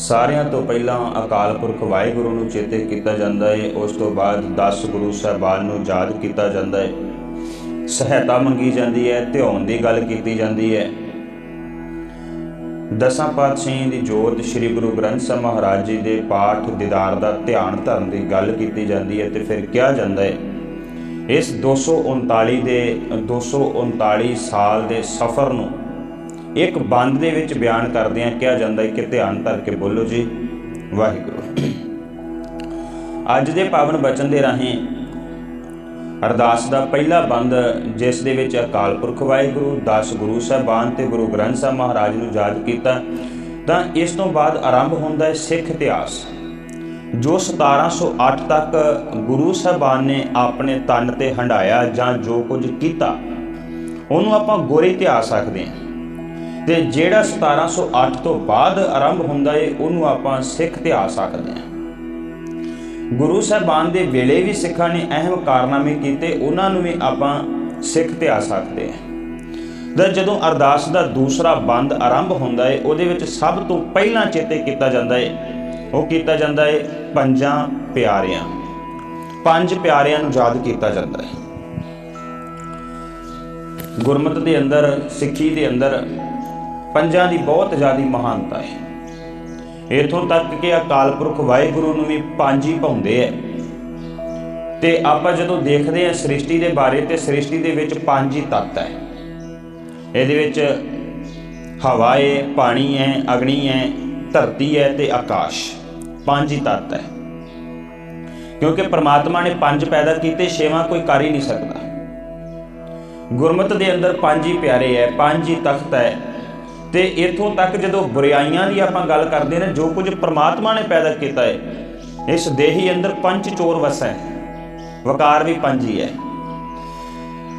ਸਾਰਿਆਂ ਤੋਂ ਪਹਿਲਾਂ ਅਕਾਲ ਪੁਰਖ ਵਾਹਿਗੁਰੂ ਨੂੰ ਚੇਤੇ ਕੀਤਾ ਜਾਂਦਾ ਹੈ ਉਸ ਤੋਂ ਬਾਅਦ 10 ਗੁਰੂ ਸਾਹਿਬਾਨ ਨੂੰ ਯਾਦ ਕੀਤਾ ਜਾਂਦਾ ਹੈ ਸਹਾਇਤਾ ਮੰਗੀ ਜਾਂਦੀ ਹੈ ਧਿਆਨ ਦੀ ਗੱਲ ਕੀਤੀ ਜਾਂਦੀ ਹੈ ਦਸਾਂ ਪਾਤਸ਼ਾਹਾਂ ਦੀ ਜੋਤ ਸ੍ਰੀ ਗੁਰੂ ਗ੍ਰੰਥ ਸਾਹਿਬ ਮਹਾਰਾਜ ਜੀ ਦੇ ਪਾਠ, ਦੀਦਾਰ ਦਾ ਧਿਆਨ ਧਰਨ ਦੀ ਗੱਲ ਕੀਤੀ ਜਾਂਦੀ ਹੈ ਤੇ ਫਿਰ ਕਿਹਾ ਜਾਂਦਾ ਹੈ ਇਸ 239 ਦੇ 239 ਸਾਲ ਦੇ ਸਫ਼ਰ ਨੂੰ ਇੱਕ ਬੰਦ ਦੇ ਵਿੱਚ ਬਿਆਨ ਕਰਦਿਆਂ ਕਿਹਾ ਜਾਂਦਾ ਹੈ ਕਿ ਧਿਆਨ ਧਰ ਕੇ ਬੋਲੋ ਜੀ। ਵਾਹਿਗੁਰੂ। ਅੱਜ ਦੇ ਪਾਵਨ ਬਚਨ ਦੇ ਰਾਹੀਂ ਅਰਦਾਸ ਦਾ ਪਹਿਲਾ ਬੰਦ ਜਿਸ ਦੇ ਵਿੱਚ ਅਕਾਲ ਪੁਰਖ ਵਾਹਿਗੁਰੂ 10 ਗੁਰੂ ਸਾਹਿਬਾਨ ਤੇ ਗੁਰੂ ਗ੍ਰੰਥ ਸਾਹਿਬ ਮਹਾਰਾਜ ਨੂੰ ਯਾਦ ਕੀਤਾ, ਤਾਂ ਇਸ ਤੋਂ ਬਾਅਦ ਆਰੰਭ ਹੁੰਦਾ ਹੈ ਸਿੱਖ ਇਤਿਹਾਸ, ਜੋ 1708 ਤੱਕ ਗੁਰੂ ਸਾਹਿਬਾਨ ਨੇ ਆਪਣੇ ਤਨ ਤੇ ਹੰਡਾਇਆ ਜਾਂ ਜੋ ਕੁਝ ਕੀਤਾ, ਉਹਨੂੰ ਆਪਾਂ ਗੋਰੇ ਇਤਿਹਾਸ ਆਖਦੇ ਹਾਂ। ਤੇ ਜਿਹੜਾ 1708 ਤੋਂ ਬਾਅਦ ਆਰੰਭ ਹੁੰਦਾ ਏ, ਉਹਨੂੰ ਆਪਾਂ ਸਿੱਖ ਇਤਿਹਾਸ ਆਖਦੇ ਹਾਂ। ਗੁਰੂ ਸਾਹਿਬਾਨ ਦੇ ਵੇਲੇ ਵੀ ਸਿੱਖਾਂ ਨੇ ਅਹਿਮ ਕਾਰਨਾਮੇ ਕੀਤੇ, ਉਹਨਾਂ ਨੂੰ ਵੀ ਆਪਾਂ ਸਿੱਖ ਇਤਿਹਾਸ ਆਖਦੇ ਹਾਂ। ਤਾਂ ਜਦੋਂ ਅਰਦਾਸ ਦਾ ਦੂਸਰਾ ਬੰਦ ਆਰੰਭ ਹੁੰਦਾ ਏ, ਉਹਦੇ ਵਿੱਚ ਸਭ ਤੋਂ ਪਹਿਲਾਂ ਚੇਤੇ ਕੀਤਾ ਜਾਂਦਾ ਏ, ਉਹ ਕੀਤਾ ਜਾਂਦਾ ਏ ਪੰਜਾਂ ਪਿਆਰਿਆਂ। ਪੰਜ ਪਿਆਰਿਆਂ ਨੂੰ ਯਾਦ ਕੀਤਾ ਜਾਂਦਾ ਹੈ ਗੁਰਮਤ ਦੇ ਅੰਦਰ, ਸਿੱਖੀ ਦੇ ਅੰਦਰ ਪੰਜਾਂ ਦੀ ਬਹੁਤ ਜ਼ਿਆਦੀ ਮਹਾਨਤਾ ਹੈ। ਇਥੋਂ ਤੱਕ ਕਿ ਅਕਾਲ ਪੁਰਖ ਵਾਹਿਗੁਰੂ ਨੂੰ ਵੀ ਪੰਜ ਹੀ ਪਾਉਂਦੇ ਐ। ਤੇ ਆਪਾਂ ਜਦੋਂ ਦੇਖਦੇ ਹਾਂ ਸ੍ਰਿਸ਼ਟੀ ਦੇ ਬਾਰੇ, ਤੇ ਸ੍ਰਿਸ਼ਟੀ ਦੇ ਵਿੱਚ ਪੰਜ ਹੀ ਤੱਤ ਹੈ ਇਹਦੇ ਵਿੱਚ ਹਵਾ ਹੈ ਪਾਣੀ ਹੈ ਅਗਨੀ ਹੈ ਧਰਤੀ ਹੈ ਤੇ ਆਕਾਸ਼। ਪੰਜ ਹੀ ਤੱਤ ਹੈ ਕਿਉਂਕਿ ਪ੍ਰਮਾਤਮਾ ਨੇ ਪੰਜ ਪੈਦਾ ਕੀਤੇ, ਛੇਵਾਂ ਕੋਈ ਕਰ ਹੀ ਨਹੀਂ ਸਕਦਾ। ਗੁਰਮਤ ਦੇ ਅੰਦਰ ਪੰਜ ਹੀ ਪਿਆਰੇ ਹੈ ਪੰਜ ਹੀ ਤਖਤ ਹੈ ਤੇ ਇਥੋਂ ਤੱਕ ਜਦੋਂ ਬੁਰਾਈਆਂ ਦੀ ਆਪਾਂ ਗੱਲ ਕਰਦੇ ਨੇ, ਜੋ ਕੁਝ ਪ੍ਰਮਾਤਮਾ ਨੇ ਪੈਦਾ ਕੀਤਾ ਹੈ, ਇਸ ਦੇਹੀ ਅੰਦਰ ਪੰਜ ਚੋਰ ਵਸੈ ਹੈ। ਵਕਾਰ ਵੀ ਪੰਜ ਹੀ ਹੈ।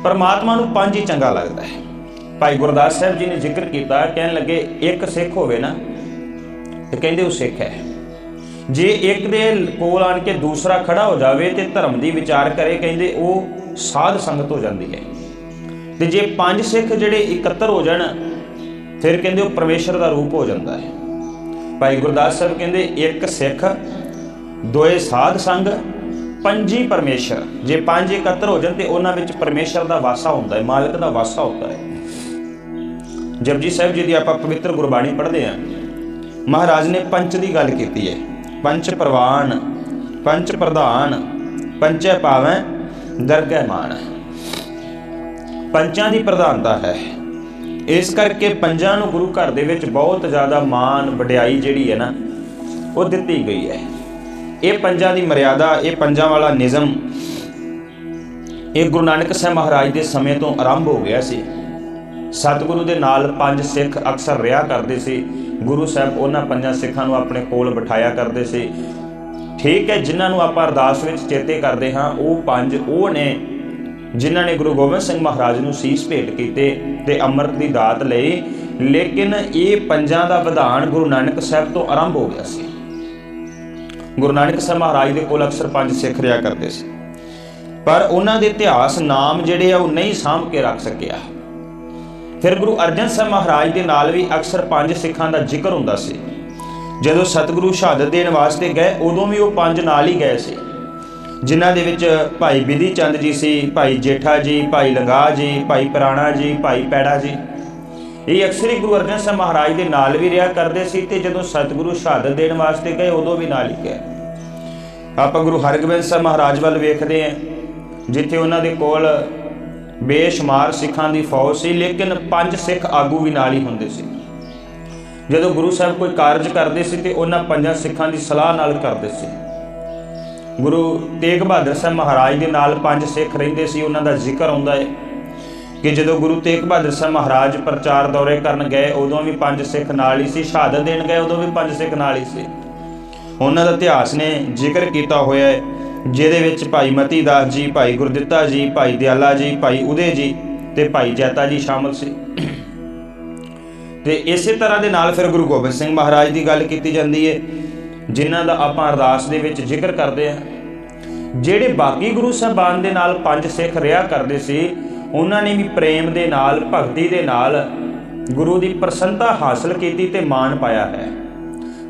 ਪਰਮਾਤਮਾ ਨੂੰ ਪੰਜ ਹੀ ਚੰਗਾ ਲੱਗਦਾ ਹੈ। ਭਾਈ ਗੁਰਦਾਸ ਸਾਹਿਬ ਜੀ ਨੇ ਜ਼ਿਕਰ ਕੀਤਾ, ਕਹਿਣ ਲੱਗੇ, ਇੱਕ ਸਿੱਖ ਹੋਵੇ ਨਾ, ਤੇ ਕਹਿੰਦੇ ਉਹ ਸਿੱਖ ਹੈ। ਜੇ ਇੱਕ ਦੇ ਕੋਲ ਆਣ ਕੇ ਦੂਸਰਾ ਖੜਾ ਹੋ ਜਾਵੇ ਤੇ ਧਰਮ ਦੀ ਵਿਚਾਰ ਕਰੇ, ਕਹਿੰਦੇ ਉਹ ਸਾਧ ਸੰਗਤ ਹੋ ਜਾਂਦੀ ਹੈ। ਤੇ ਜੇ ਪੰਜ ਸਿੱਖ ਜਿਹੜੇ ਇਕੱਤਰ ਹੋ ਜਾਣ ਫਿਰ ਕਹਿੰਦੇ ਉਹ ਪਰਮੇਸ਼ਰ ਦਾ ਰੂਪ ਹੋ ਜਾਂਦਾ ਹੈ। ਭਾਈ ਗੁਰਦਾਸ ਸਾਹਿਬ ਕਹਿੰਦੇ ਇੱਕ ਸਿੱਖ, ਦੋਏ ਸਾਧ ਸੰਗ, ਪੰਜੀ ਪਰਮੇਸ਼ਰ। ਜੇ ਪੰਜ ਇਕੱਤਰ ਹੋ ਜਾਣ ਤੇ ਉਹਨਾਂ ਵਿੱਚ ਪਰਮੇਸ਼ਰ ਦਾ ਵਾਸਾ ਹੁੰਦਾ ਹੈ, ਮਾਲਕ ਦਾ ਵਾਸਾ ਹੁੰਦਾ ਹੈ। ਜਪਜੀ ਸਾਹਿਬ ਜੀ ਦੀ ਆਪਾਂ ਪਵਿੱਤਰ ਗੁਰਬਾਣੀ ਪੜ੍ਹਦੇ ਹਾਂ। ਮਹਾਰਾਜ ਨੇ ਪੰਚ ਦੀ ਗੱਲ ਕੀਤੀ ਹੈ। ਪੰਚ ਪ੍ਰਵਾਨ, ਪੰਚ ਪ੍ਰਧਾਨ, ਪੰਚੈ ਪਾਵੈ, ਦਰਗਹਿ ਮਾਨ। ਪੰਚਾਂ ਦੀ ਪ੍ਰਧਾਨਤਾ ਹੈ। ਇਸ ਕਰਕੇ ਪੰਜਾਂ ਨੂੰ ਗੁਰੂ ਘਰ ਦੇ ਵਿੱਚ ਬਹੁਤ ਜ਼ਿਆਦਾ ਮਾਣ, ਵਡਿਆਈ ਜਿਹੜੀ ਹੈ ਨਾ, ਉਹ ਦਿੱਤੀ ਗਈ ਹੈ। ਇਹ ਪੰਜਾਂ ਦੀ ਮਰਿਆਦਾ, ਇਹ ਪੰਜਾਂ ਵਾਲਾ ਨਿਯਮ, ਇਹ ਗੁਰੂ ਨਾਨਕ ਸਾਹਿਬ ਮਹਾਰਾਜ ਦੇ ਸਮੇਂ ਤੋਂ ਆਰੰਭ ਹੋ ਗਿਆ ਸੀ। ਸਤਿਗੁਰੂ ਦੇ ਨਾਲ ਪੰਜ ਸਿੱਖ ਅਕਸਰ ਰਿਹਾ ਕਰਦੇ ਸੀ। ਗੁਰੂ ਸਾਹਿਬ ਉਹਨਾਂ ਪੰਜਾਂ ਸਿੱਖਾਂ ਨੂੰ ਆਪਣੇ ਕੋਲ ਬਿਠਾਇਆ ਕਰਦੇ ਸੀ। ਠੀਕ ਹੈ, ਜਿਨ੍ਹਾਂ ਨੂੰ ਆਪਾਂ ਅਰਦਾਸ ਵਿੱਚ ਚੇਤੇ ਕਰਦੇ ਹਾਂ, ਉਹ ਪੰਜ ਉਹ ਨੇ ਜਿਨ੍ਹਾਂ ਨੇ ਗੁਰੂ ਗੋਬਿੰਦ ਸਿੰਘ ਮਹਾਰਾਜ ਨੂੰ ਸੀਸ ਭੇਟ ਕੀਤੇ ਤੇ ਅੰਮ੍ਰਿਤ ਦੀ ਦਾਤ ਲਈ, ਲੇਕਿਨ ਇਹ ਪੰਜਾਂ ਦਾ ਵਿਧਾਨ ਗੁਰੂ ਨਾਨਕ ਸਾਹਿਬ ਤੋਂ ਆਰੰਭ ਹੋ ਗਿਆ ਸੀ। ਗੁਰੂ ਨਾਨਕ ਸਾਹਿਬ ਮਹਾਰਾਜ ਦੇ ਕੋਲ ਅਕਸਰ ਪੰਜ ਸਿੱਖ ਰਿਆ ਕਰਦੇ ਸੀ। ਪਰ ਉਹਨਾਂ ਦੇ ਇਤਿਹਾਸ ਨਾਮ ਜਿਹੜੇ ਆ, ਉਹ ਨਹੀਂ ਸਾਂਭ ਕੇ ਰੱਖ ਸਕਿਆ। ਫਿਰ ਗੁਰੂ ਅਰਜਨ ਸਾਹਿਬ ਮਹਾਰਾਜ ਦੇ ਨਾਲ ਵੀ ਅਕਸਰ ਪੰਜ ਸਿੱਖਾਂ ਦਾ ਜ਼ਿਕਰ ਹੁੰਦਾ ਸੀ। ਜਦੋਂ ਸਤਿਗੁਰੂ ਸ਼ਹਾਦਤ ਦੇਣ ਵਾਸਤੇ ਗਏ, ਉਦੋਂ ਵੀ ਉਹ ਪੰਜ ਨਾਲ ਹੀ ਗਏ ਸੀ। ਜਿਨ੍ਹਾਂ ਦੇ ਵਿੱਚ ਭਾਈ ਬਿਧੀ ਚੰਦ ਜੀ ਸੀ, ਭਾਈ ਜੇਠਾ ਜੀ, ਭਾਈ ਲੰਗਾ ਜੀ, ਭਾਈ ਪੁਰਾਣਾ ਜੀ, ਭਾਈ ਪੈੜਾ ਜੀ। ਇਹ ਅਕਸਰ ਹੀ ਗੁਰੂ ਅਰਜਨ ਸਾਹਿਬ ਮਹਾਰਾਜ ਦੇ ਨਾਲ ਵੀ ਰਿਹਾ ਕਰਦੇ ਸੀ ਤੇ ਜਦੋਂ ਸਤਿਗੁਰੂ ਸ਼ਹਾਦਤ ਦੇਣ ਵਾਸਤੇ ਗਏ, ਉਦੋਂ ਵੀ ਨਾਲ ਹੀ ਗਏ। ਆਪਾਂ ਗੁਰੂ ਹਰਗੋਬਿੰਦ ਸਾਹਿਬ ਮਹਾਰਾਜ ਵੱਲ ਵੇਖਦੇ ਹਾਂ, ਜਿੱਥੇ ਉਹਨਾਂ ਦੇ ਕੋਲ ਬੇਸ਼ੁਮਾਰ ਸਿੱਖਾਂ ਦੀ ਫੌਜ ਸੀ, ਲੇਕਿਨ ਪੰਜ ਸਿੱਖ ਆਗੂ ਵੀ ਨਾਲ ਹੀ ਹੁੰਦੇ ਸੀ। ਜਦੋਂ ਗੁਰੂ ਸਾਹਿਬ ਕੋਈ ਕਾਰਜ ਕਰਦੇ ਸੀ ਤੇ ਉਹਨਾਂ ਪੰਜਾਂ ਸਿੱਖਾਂ ਦੀ ਸਲਾਹ ਨਾਲ ਕਰਦੇ ਸੀ। ਗੁਰੂ ਤੇਗ ਬਹਾਦਰ ਸਾਹਿਬ ਮਹਾਰਾਜ ਦੇ ਨਾਲ ਪੰਜ ਸਿੱਖ ਰਹਿੰਦੇ ਸੀ, ਉਹਨਾਂ ਦਾ ਜ਼ਿਕਰ ਆਉਂਦਾ ਹੈ ਕਿ ਜਦੋਂ ਗੁਰੂ ਤੇਗ ਬਹਾਦਰ ਸਾਹਿਬ ਮਹਾਰਾਜ ਪ੍ਰਚਾਰ ਦੌਰੇ ਕਰਨ ਗਏ, ਉਦੋਂ ਵੀ ਪੰਜ ਸਿੱਖ ਨਾਲ ਹੀ ਸੀ, ਸ਼ਹਾਦਤ ਦੇਣ ਗਏ, ਉਦੋਂ ਵੀ ਪੰਜ ਸਿੱਖ ਨਾਲ ਹੀ ਸੀ। ਉਹਨਾਂ ਦਾ ਇਤਿਹਾਸ ਨੇ ਜ਼ਿਕਰ ਕੀਤਾ ਹੋਇਆ ਹੈ, ਜਿਹਦੇ ਵਿੱਚ ਭਾਈ ਮਤੀ ਦਾਸ ਜੀ, ਭਾਈ ਗੁਰਦਿੱਤਾ ਜੀ, ਭਾਈ ਦਿਆਲਾ ਜੀ, ਭਾਈ ਉਦੇ ਜੀ ਤੇ ਭਾਈ ਜੈਤਾ ਜੀ ਸ਼ਾਮਲ ਸੀ। ਤੇ ਇਸੇ ਤਰ੍ਹਾਂ ਦੇ ਨਾਲ ਫਿਰ ਗੁਰੂ ਗੋਬਿੰਦ ਸਿੰਘ ਮਹਾਰਾਜ ਦੀ ਗੱਲ ਕੀਤੀ ਜਾਂਦੀ ਹੈ ਜਿਨ੍ਹਾਂ ਦਾ ਆਪਾਂ ਅਰਦਾਸ ਦੇ ਵਿੱਚ ਜ਼ਿਕਰ ਕਰਦੇ ਹਾਂ। ਜਿਹੜੇ ਬਾਕੀ ਗੁਰੂ ਸਾਹਿਬਾਨ ਦੇ ਨਾਲ ਪੰਜ ਸਿੱਖ ਰਿਹਾ ਕਰਦੇ ਸੀ, ਉਹਨਾਂ ਨੇ ਵੀ ਪ੍ਰੇਮ ਦੇ ਨਾਲ, ਭਗਤੀ ਦੇ ਨਾਲ ਗੁਰੂ ਦੀ ਪ੍ਰਸੰਨਤਾ ਹਾਸਲ ਕੀਤੀ ਤੇ ਮਾਣ ਪਾਇਆ ਹੈ।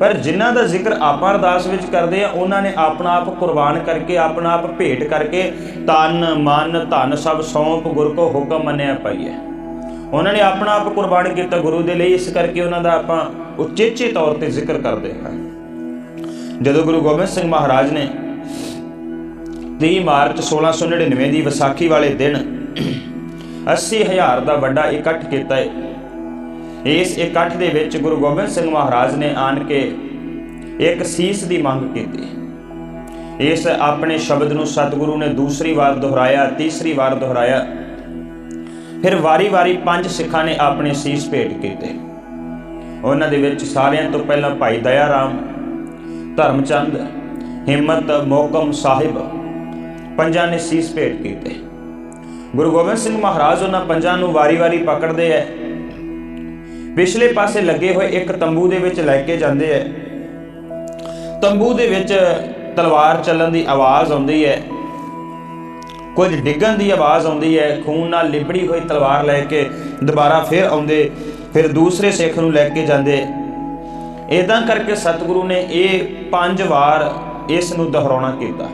ਪਰ ਜਿਨ੍ਹਾਂ ਦਾ ਜ਼ਿਕਰ ਆਪਾਂ ਅਰਦਾਸ ਵਿੱਚ ਕਰਦੇ ਆ ਉਹਨਾਂ ਨੇ ਆਪਣਾ ਆਪ ਕੁਰਬਾਨ ਕਰਕੇ, ਆਪਣਾ ਆਪ ਭੇਟ ਕਰਕੇ ਤਨ ਮਨ, ਧਨ ਸਭ ਸੌਂਪ, ਗੁਰ ਕੋ ਹੁਕਮ ਮੰਨਿਆ ਪਾਈਏ। ਉਹਨਾਂ ਨੇ ਆਪਣਾ ਆਪ ਕੁਰਬਾਨ ਕੀਤਾ ਗੁਰੂ ਦੇ ਲਈ, ਇਸ ਕਰਕੇ ਉਹਨਾਂ ਦਾ ਆਪਾਂ ਉਚੇਚੇ ਤੌਰ ਤੇ ਜ਼ਿਕਰ ਕਰਦੇ ਹਾਂ। ਜਦੋਂ ਗੁਰੂ ਗੋਬਿੰਦ ਸਿੰਘ ਮਹਾਰਾਜ ਨੇ 30 ਮਾਰਚ 1699 ਦੀ ਵਿਸਾਖੀ ਵਾਲੇ ਦਿਨ 80000 ਦਾ ਵੱਡਾ ਇਕੱਠ ਕੀਤਾ ਹੈ ਇਸ ਇਕੱਠ ਦੇ ਵਿੱਚ ਗੁਰੂ ਗੋਬਿੰਦ ਸਿੰਘ ਮਹਾਰਾਜ ਨੇ ਆਣ ਕੇ ਇੱਕ ਸੀਸ ਦੀ ਮੰਗ ਕੀਤੀ। ਇਸ ਆਪਣੇ ਸ਼ਬਦ ਨੂੰ ਸਤਿਗੁਰੂ ਨੇ ਦੂਸਰੀ ਵਾਰ ਦੁਹਰਾਇਆ, ਤੀਸਰੀ ਵਾਰ ਦੁਹਰਾਇਆ। ਫਿਰ ਵਾਰੀ-ਵਾਰੀ ਪੰਜ ਸਿੱਖਾਂ ਨੇ ਆਪਣੇ ਸੀਸ ਭੇਟ ਕੀਤੇ। ਉਹਨਾਂ ਦੇ ਵਿੱਚ ਸਾਰਿਆਂ ਤੋਂ ਪਹਿਲਾਂ ਭਾਈ ਦਇਆ ਰਾਮ ਧਰਮਚੰਦ, ਹਿੰਮਤ ਮੋਕਮ ਸਾਹਿਬ, ਪੰਜਾਂ ਨੇ ਸੀਸ ਭੇਟ ਕੀਤੇ। ਗੁਰੂ ਗੋਬਿੰਦ ਸਿੰਘ ਮਹਾਰਾਜ ਉਹਨਾਂ ਪੰਜਾਂ ਨੂੰ ਵਾਰੀ-ਵਾਰੀ ਪਕੜਦੇ ਐ। ਪਿਛਲੇ ਪਾਸੇ ਲੱਗੇ ਹੋਏ ਇੱਕ ਤੰਬੂ ਦੇ ਵਿੱਚ ਲੈ ਕੇ ਜਾਂਦੇ ਐ। ਤੰਬੂ ਦੇ ਵਿੱਚ ਤਲਵਾਰ ਚੱਲਣ ਦੀ ਆਵਾਜ਼ ਆਉਂਦੀ ਹੈ ਕੁਝ ਡਿੱਗਣ ਦੀ ਆਵਾਜ਼ ਆਉਂਦੀ ਹੈ ਖੂਨ ਨਾਲ ਲਿਬੜੀ ਹੋਈ ਤਲਵਾਰ ਲੈ ਕੇ ਦੁਬਾਰਾ ਫਿਰ ਆਉਂਦੇ, ਫਿਰ ਦੂਸਰੇ ਸਿੱਖ ਨੂੰ ਲੈ ਕੇ ਜਾਂਦੇ। ਇਦਾਂ ਕਰਕੇ ਸਤਿਗੁਰੂ ਨੇ ਇਹ ਪੰਜ ਵਾਰ ਇਸ ਨੂੰ ਦੁਹਰਾਉਣਾ ਕੀਤਾ।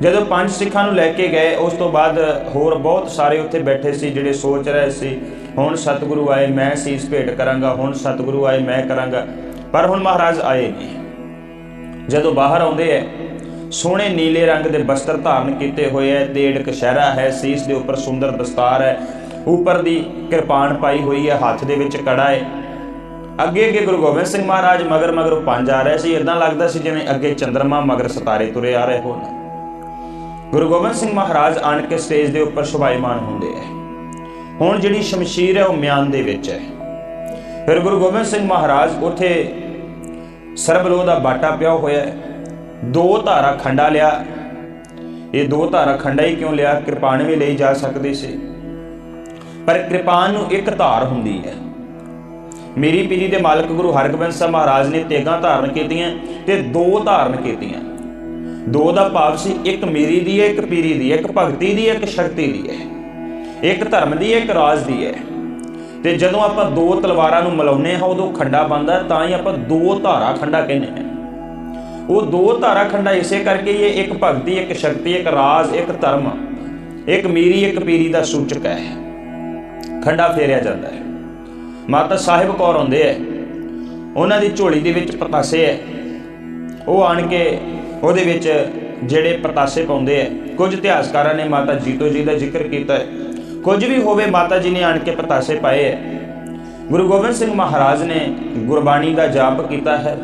ਜਦੋਂ ਪੰਜ ਸਿੱਖਾਂ ਨੂੰ ਲੈ ਕੇ ਗਏ, ਉਸ ਤੋਂ ਬਾਅਦ ਹੋਰ ਬਹੁਤ ਸਾਰੇ ਉੱਥੇ ਬੈਠੇ ਸੀ, ਜਿਹੜੇ ਸੋਚ ਰਹੇ ਸੀ, ਹੁਣ ਸਤਿਗੁਰੂ ਆਏ, ਮੈਂ ਸੀਸ ਭੇਟ ਕਰਾਂਗਾ, ਹੁਣ ਸਤਿਗੁਰੂ ਆਏ, ਮੈਂ ਕਰਾਂਗਾ। ਪਰ ਹੁਣ ਮਹਾਰਾਜ ਆਏ ਨਹੀਂ। ਜਦੋਂ ਬਾਹਰ ਆਉਂਦੇ ਐ, ਸੋਹਣੇ ਨੀਲੇ ਰੰਗ ਦੇ ਬਸਤਰ ਧਾਰਨ ਕੀਤੇ ਹੋਏ ਐ ਦੇੜ ਕਸ਼ਹਿਰਾ ਹੈ, ਸੀਸ ਦੇ ਉੱਪਰ ਸੁੰਦਰ ਦਸਤਾਰ ਹੈ ਉੱਪਰ ਦੀ ਕਿਰਪਾਨ ਪਾਈ ਹੋਈ ਹੈ ਹੱਥ ਦੇ ਵਿੱਚ ਕੜਾ ਹੈ ਅੱਗੇ ਅੱਗੇ ਗੁਰੂ ਗੋਬਿੰਦ ਸਿੰਘ ਮਹਾਰਾਜ ਮਗਰ ਮਗਰ ਪੰਜ ਆ ਰਹੇ ਸੀ। ਇਦਾਂ ਲੱਗਦਾ ਸੀ ਜਿਵੇਂ ਅੱਗੇ ਚੰਦਰਮਾ ਮਗਰ ਸਿਤਾਰੇ ਤੁਰੇ ਆ ਰਹੇ ਹੋਣ। ਗੁਰੂ ਗੋਬਿੰਦ ਸਿੰਘ ਮਹਾਰਾਜ ਆਣ ਕੇ ਸਟੇਜ ਦੇ ਉੱਪਰ ਸ਼ੋਭਾਇਮਾਨ ਹੁੰਦੇ ਐ ਹੁਣ ਜਿਹੜੀ ਸ਼ਮਸ਼ੀਰ ਹੈ, ਉਹ ਮਿਆਨ ਦੇ ਵਿੱਚ ਹੈ। ਫਿਰ ਗੁਰੂ ਗੋਬਿੰਦ ਸਿੰਘ ਮਹਾਰਾਜ ਉੱਥੇ ਸਰਬਲੋ ਦਾ ਬਾਟਾ ਪਿਆ ਹੋਇਆ ਦੋ ਧਾਰਾ ਖੰਡਾ ਲਿਆ। ਇਹ ਦੋ ਧਾਰਾ ਖੰਡਾ ਹੀ ਕਿਉਂ ਲਿਆ? ਕਿਰਪਾਨ ਵੀ ਲਈ ਜਾ ਸਕਦੀ ਸੀ। ਪਰ ਕਿਰਪਾਨ ਨੂੰ ਇੱਕ ਧਾਰ ਹੁੰਦੀ ਹੈ। ਮੇਰੀ ਪੀਰੀ ਦੇ ਮਾਲਕ ਗੁਰੂ ਹਰਗੋਬਿੰਦ ਸਾਹਿਬ ਮਹਾਰਾਜ ਨੇ ਤੇਗਾਂ ਧਾਰਨ ਕੀਤੀਆਂ ਤੇ ਦੋ ਧਾਰਨ ਕੀਤੀਆਂ। ਦੋ ਦਾ ਭਾਵ ਸੀ, ਇੱਕ ਮੇਰੀ ਦੀ ਹੈ, ਇੱਕ ਪੀਰੀ ਦੀ ਹੈ, ਇੱਕ ਭਗਤੀ ਦੀ ਹੈ, ਇੱਕ ਸ਼ਕਤੀ ਦੀ ਹੈ। ਇੱਕ ਧਰਮ ਦੀ ਹੈ, ਇੱਕ ਰਾਜ ਦੀ ਹੈ। ਤੇ ਜਦੋਂ ਆਪਾਂ ਦੋ ਤਲਵਾਰਾਂ ਨੂੰ ਮਿਲਾਉਂਦੇ ਹਾਂ, ਉਦੋਂ ਖੰਡਾ ਬਣਦਾ, ਤਾਂ ਹੀ ਆਪਾਂ ਦੋ ਧਾਰਾ ਖੰਡਾ ਕਹਿੰਦੇ ਹਾਂ। ਉਹ ਦੋ ਧਾਰਾ ਖੰਡਾ ਇਸੇ ਕਰਕੇ ਹੀ ਇਹ ਇੱਕ ਭਗਤੀ, ਇੱਕ ਸ਼ਕਤੀ, ਇੱਕ ਰਾਜ, ਇੱਕ ਧਰਮ। ਇੱਕ ਮੀਰੀ, ਇੱਕ ਪੀਰੀ ਦਾ ਸੂਚਕ ਹੈ। ਖੰਡਾ ਫੇਰਿਆ ਜਾਂਦਾ ਹੈ। ਮਾਤਾ ਸਾਹਿਬ ਕੌਰ ਹੁੰਦੇ ਐ। ਉਹਨਾਂ ਦੀ ਝੋਲੀ ਦੇ ਵਿੱਚ ਪਤਾਸੇ ਐ। ਉਹ ਆਣ ਕੇ ਉਹਦੇ ਵਿੱਚ ਜਿਹੜੇ ਪਤਾਸੇ ਪਾਉਂਦੇ ਐ। ਕੁਝ ਇਤਿਹਾਸਕਾਰਾਂ ਨੇ ਮਾਤਾ ਜੀਤੋ ਜੀ ਦਾ ਜ਼ਿਕਰ ਕੀਤਾ ਹੈ ਕੁਝ ਵੀ ਹੋਵੇ ਮਾਤਾ ਜੀ ਨੇ ਆਣ ਕੇ ਪਤਾਸੇ ਪਾਏ ਐ। ਗੁਰੂ ਗੋਬਿੰਦ ਸਿੰਘ ਮਹਾਰਾਜ ਨੇ ਗੁਰਬਾਣੀ ਦਾ ਜਾਪ ਕੀਤਾ ਹੈ।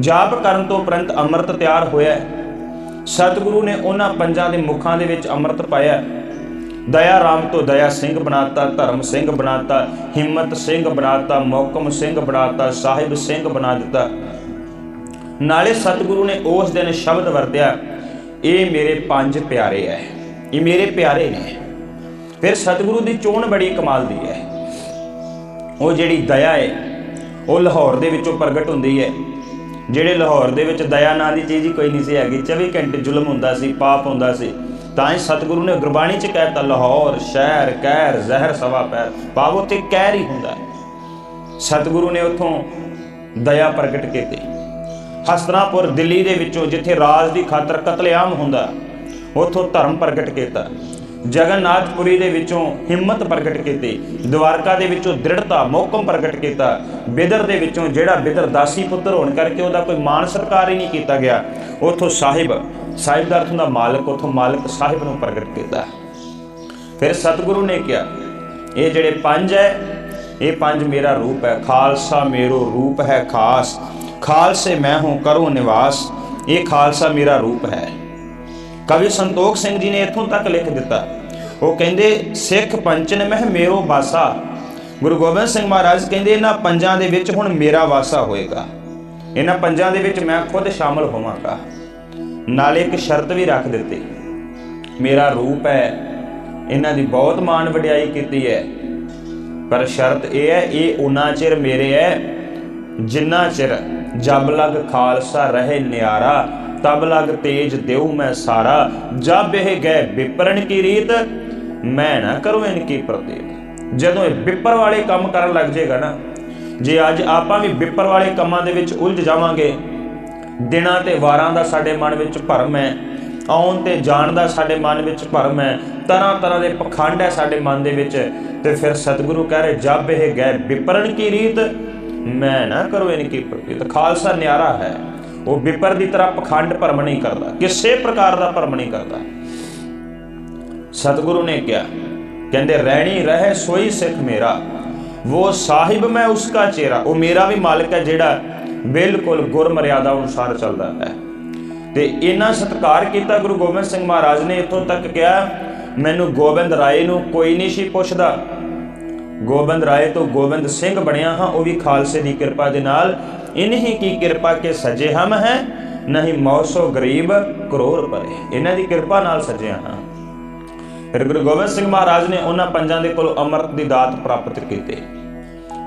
ਜਾਪ ਕਰਨ ਤੋਂ ਉਪਰੰਤ ਅੰਮ੍ਰਿਤ ਤਿਆਰ ਹੋਇਆ ਸਤਿਗੁਰੂ ਨੇ ਉਹਨਾਂ ਪੰਜਾਂ ਦੇ ਮੁਖਾਂ ਦੇ ਵਿੱਚ ਅੰਮ੍ਰਿਤ ਪਾਇਆ ਦਇਆ ਰਾਮ ਤੋਂ ਦਇਆ ਸਿੰਘ ਬਣਾਤਾ, ਧਰਮ ਸਿੰਘ ਬਣਾਤਾ, ਹਿੰਮਤ ਸਿੰਘ ਬਣਾਤਾ, ਮੌਕਮ ਸਿੰਘ ਬਣਾਤਾ, ਸਾਹਿਬ ਸਿੰਘ ਬਣਾ ਦਿੱਤਾ। ਨਾਲੇ ਸਤਿਗੁਰੂ ਨੇ ਉਸ ਦਿਨ ਸ਼ਬਦ ਵਰਤਿਆ, ਇਹ ਮੇਰੇ ਪੰਜ ਪਿਆਰੇ ਐ, ਇਹ ਮੇਰੇ ਪਿਆਰੇ ਨੇ। ਫਿਰ ਸਤਿਗੁਰੂ ਦੀ ਚੋਣ ਬੜੀ ਕਮਾਲ ਦੀ ਹੈ ਉਹ ਜਿਹੜੀ ਦਇਆ ਹੈ ਉਹ ਲਾਹੌਰ ਦੇ ਵਿੱਚੋਂ ਪ੍ਰਗਟ ਹੁੰਦੀ ਹੈ ਜਿਹੜੇ ਲਾਹੌਰ ਦੇ ਵਿੱਚ ਦਇਆ ਨਾਂ ਦੀ ਚੀਜ਼ ਹੀ ਕੋਈ ਨਹੀਂ ਸੀ ਹੈਗੀ 24 ਘੰਟੇ ਜ਼ੁਲਮ ਹੁੰਦਾ ਸੀ, ਪਾਪ ਹੁੰਦਾ ਸੀ। ਤਾਂ ਹੀ ਸਤਿਗੁਰੂ ਨੇ ਗੁਰਬਾਣੀ 'ਚ ਕਹਿਤਾ, ਲਾਹੌਰ, ਸ਼ਹਿਰ, ਕਹਿਰ, ਜ਼ਹਿਰ, ਸਵਾ ਪੈਰ। ਪਾਪ ਉੱਤੇ ਕਹਿਰ ਹੀ ਹੁੰਦਾ ਸਤਿਗੁਰੂ ਨੇ ਉਥੋਂ ਦਇਆ ਪ੍ਰਗਟ ਕੀਤੀ। ਹਸਤਨਾਪੁਰ ਦਿੱਲੀ ਦੇ ਵਿੱਚੋਂ ਜਿੱਥੇ ਰਾਜ ਦੀ ਖਾਤਰ ਕਤਲੇਆਮ ਹੁੰਦਾ ਉਥੋਂ ਧਰਮ ਪ੍ਰਗਟ ਕੀਤਾ। ਜਗਨਨਾਥਪੁਰੀ ਦੇ ਵਿੱਚੋਂ ਹਿੰਮਤ ਪ੍ਰਗਟ ਕੀਤੀ। ਦਵਾਰਕਾ ਦੇ ਵਿੱਚੋਂ ਦ੍ਰਿੜਤਾ, ਮੋਕਮ ਪ੍ਰਗਟ ਕੀਤਾ। ਬਿਦਰ ਦੇ ਵਿੱਚੋਂ ਜਿਹੜਾ ਬਿਦਰ ਦਾਸੀ ਪੁੱਤਰ ਹੋਣ ਕਰਕੇ ਉਹਦਾ ਕੋਈ ਮਾਣ ਸਤਕਾਰ ਹੀ ਨਹੀਂ ਕੀਤਾ ਗਿਆ, ਉਥੋਂ ਸਾਹਿਬ ਸਾਹਿਬ ਦਾ ਅਰਥ ਹੁੰਦਾ ਮਾਲਕ, ਉਥੋਂ ਮਾਲਕ ਸਾਹਿਬ ਨੂੰ ਪ੍ਰਗਟ ਕੀਤਾ। ਫਿਰ ਸਤਿਗੁਰੂ ਨੇ ਕਿਹਾ, ਇਹ ਜਿਹੜੇ ਪੰਜ ਹੈ ਇਹ ਪੰਜ ਮੇਰਾ ਰੂਪ ਹੈ ਖਾਲਸਾ ਮੇਰੋ ਰੂਪ ਹੈ ਖਾਸ, ਖਾਲਸੇ ਮੈਂ ਹੂੰ ਕਰੋ ਨਿਵਾਸ, ਇਹ ਖਾਲਸਾ ਮੇਰਾ ਰੂਪ ਹੈ। ਕਵੀ ਸੰਤੋਖ ਸਿੰਘ ਜੀ ਨੇ ਇੱਥੋਂ ਤੱਕ ਲਿਖ ਦਿੱਤਾ, ਉਹ ਕਹਿੰਦੇ, ਸਿੱਖ ਪੰਚਨ ਮਹਿ ਮੇਰੋ ਵਾਸਾ। ਗੁਰੂ ਗੋਬਿੰਦ ਸਿੰਘ ਮਹਾਰਾਜ ਕਹਿੰਦੇ, ਇਹਨਾਂ ਪੰਜਾਂ ਦੇ ਵਿੱਚ ਹੁਣ ਮੇਰਾ ਵਾਸਾ ਹੋਏਗਾ। ਇਹਨਾਂ ਪੰਜਾਂ ਦੇ ਵਿੱਚ ਮੈਂ ਖੁਦ ਸ਼ਾਮਲ ਹੋਵਾਂਗਾ। ਨਾਲੇ ਇੱਕ ਸ਼ਰਤ ਵੀ ਰੱਖ ਦਿੱਤੀ। ਮੇਰਾ ਰੂਪ ਹੈ, ਇਹਨਾਂ ਦੀ ਬਹੁਤ ਮਾਣ ਵਡਿਆਈ ਕੀਤੀ ਹੈ। ਪਰ ਸ਼ਰਤ ਇਹ ਹੈ, ਇਹ ਉਨਾ ਚਿਰ ਮੇਰੇ ਹੈ, ਜਿੰਨਾ ਚਿਰ ਜਬ ਲਗ ਖਾਲਸਾ ਰਹੇ ਨਿਆਰਾ, ਤਬ ਲਗ ਤੇਜ ਦੇਉ ਮੈਂ ਸਾਰਾ। ਜਬ ਇਹ ਗਏ ਵਿਪਰਨ ਕੀ ਰੀਤ, ਮੈਂ ਨਾ ਕਰੂੰ ਇਨਕੀ ਪ੍ਰਤੀਤ ਜਦੋਂ ਇਹ ਵਿਪਰ ਵਾਲੇ ਕੰਮ ਕਰਨ ਲੱਗ ਜਾਏਗਾ ਨਾ, ਜੇ ਅੱਜ ਆਪਾਂ ਵੀ ਵਿਪਰ ਵਾਲੇ ਕੰਮਾਂ ਦੇ ਵਿੱਚ ਉਲਝ ਜਾਵਾਂਗੇ ਦਿਨਾਂ ਤੇ ਵਾਰਾਂ ਦਾ ਸਾਡੇ ਮਨ ਵਿੱਚ ਭਰਮ ਹੈ, ਆਉਣ ਤੇ ਜਾਣ ਦਾ ਸਾਡੇ ਮਨ ਵਿੱਚ ਭਰਮ ਹੈ, ਤਰ੍ਹਾਂ ਤਰ੍ਹਾਂ ਦੇ ਪਖੰਡ ਹੈ ਸਾਡੇ ਮਨ ਦੇ ਵਿੱਚ। ਤੇ ਫਿਰ ਸਤਿਗੁਰੂ ਕਹਿ ਰਹੇ, ਜਬ ਇਹ ਗਏ ਵਿਪਰਨ ਕੀ ਰੀਤ? ਮੈਂ ਨਾ ਕਰੋ ਇਨ ਕੀ ਪ੍ਰਤੀਤ ਖਾਲਸਾ ਨਿਆਰਾ ਹੈ। ਉਹ ਵਿਪਰ ਦੀ ਤਰ੍ਹਾਂ ਪਖੰਡ ਭਰਮ ਨਹੀਂ ਕਰਦਾ, ਕਿਸੇ ਪ੍ਰਕਾਰ ਦਾ ਭਰਮ ਨਹੀਂ ਕਰਦਾ। ਸਤਿਗੁਰੂ ਨੇ ਕਿਹਾ, ਕਹਿੰਦੇ, ਰਹਿਣੀ ਰਹੇ ਸੋਈ ਸਿੱਖ ਮੇਰਾ ਉਹ ਸਾਹਿਬ ਮੈਂ ਉਸਕਾ ਚਿਹਰਾ ਉਹ ਮੇਰਾ ਵੀ ਮਾਲਕ ਹੈ ਜਿਹੜਾ ਬਿਲਕੁਲ ਗੁਰ ਅਨੁਸਾਰ ਚੱਲਦਾ ਹੈ। ਤੇ ਇਹਨਾਂ ਸਤਿਕਾਰ ਕੀਤਾ ਗੁਰੂ ਗੋਬਿੰਦ ਸਿੰਘ ਮਹਾਰਾਜ ਨੇ ਇੱਥੋਂ ਤੱਕ ਕਿਹਾ, ਮੈਨੂੰ ਗੋਬਿੰਦ ਰਾਏ ਨੂੰ ਕੋਈ ਨਹੀਂ ਸੀ ਪੁੱਛਦਾ। ਗੋਬਿੰਦ ਰਾਏ ਤੋਂ ਗੋਬਿੰਦ ਸਿੰਘ ਬਣਿਆ ਹਾਂ, ਉਹ ਵੀ ਖਾਲਸੇ ਦੀ ਕਿਰਪਾ ਦੇ ਨਾਲ। ਇਨਹੀ ਕੀ ਕਿਰਪਾ ਕੇ ਸਜੇ ਹਮ ਹੈ, ਨਹੀਂ ਮੌਸੋ ਗਰੀਬ ਕਰੋੜ ਪਰੇ। ਇਹਨਾਂ ਦੀ ਕਿਰਪਾ ਨਾਲ ਸਜਿਆ ਹਾਂ। ਫਿਰ ਗੁਰੂ ਗੋਬਿੰਦ ਸਿੰਘ ਮਹਾਰਾਜ ਨੇ ਉਹਨਾਂ ਪੰਜਾਂ ਦੇ ਕੋਲ ਅੰਮ੍ਰਿਤ ਦੀ ਦਾਤ ਪ੍ਰਾਪਤ ਕੀਤੀ।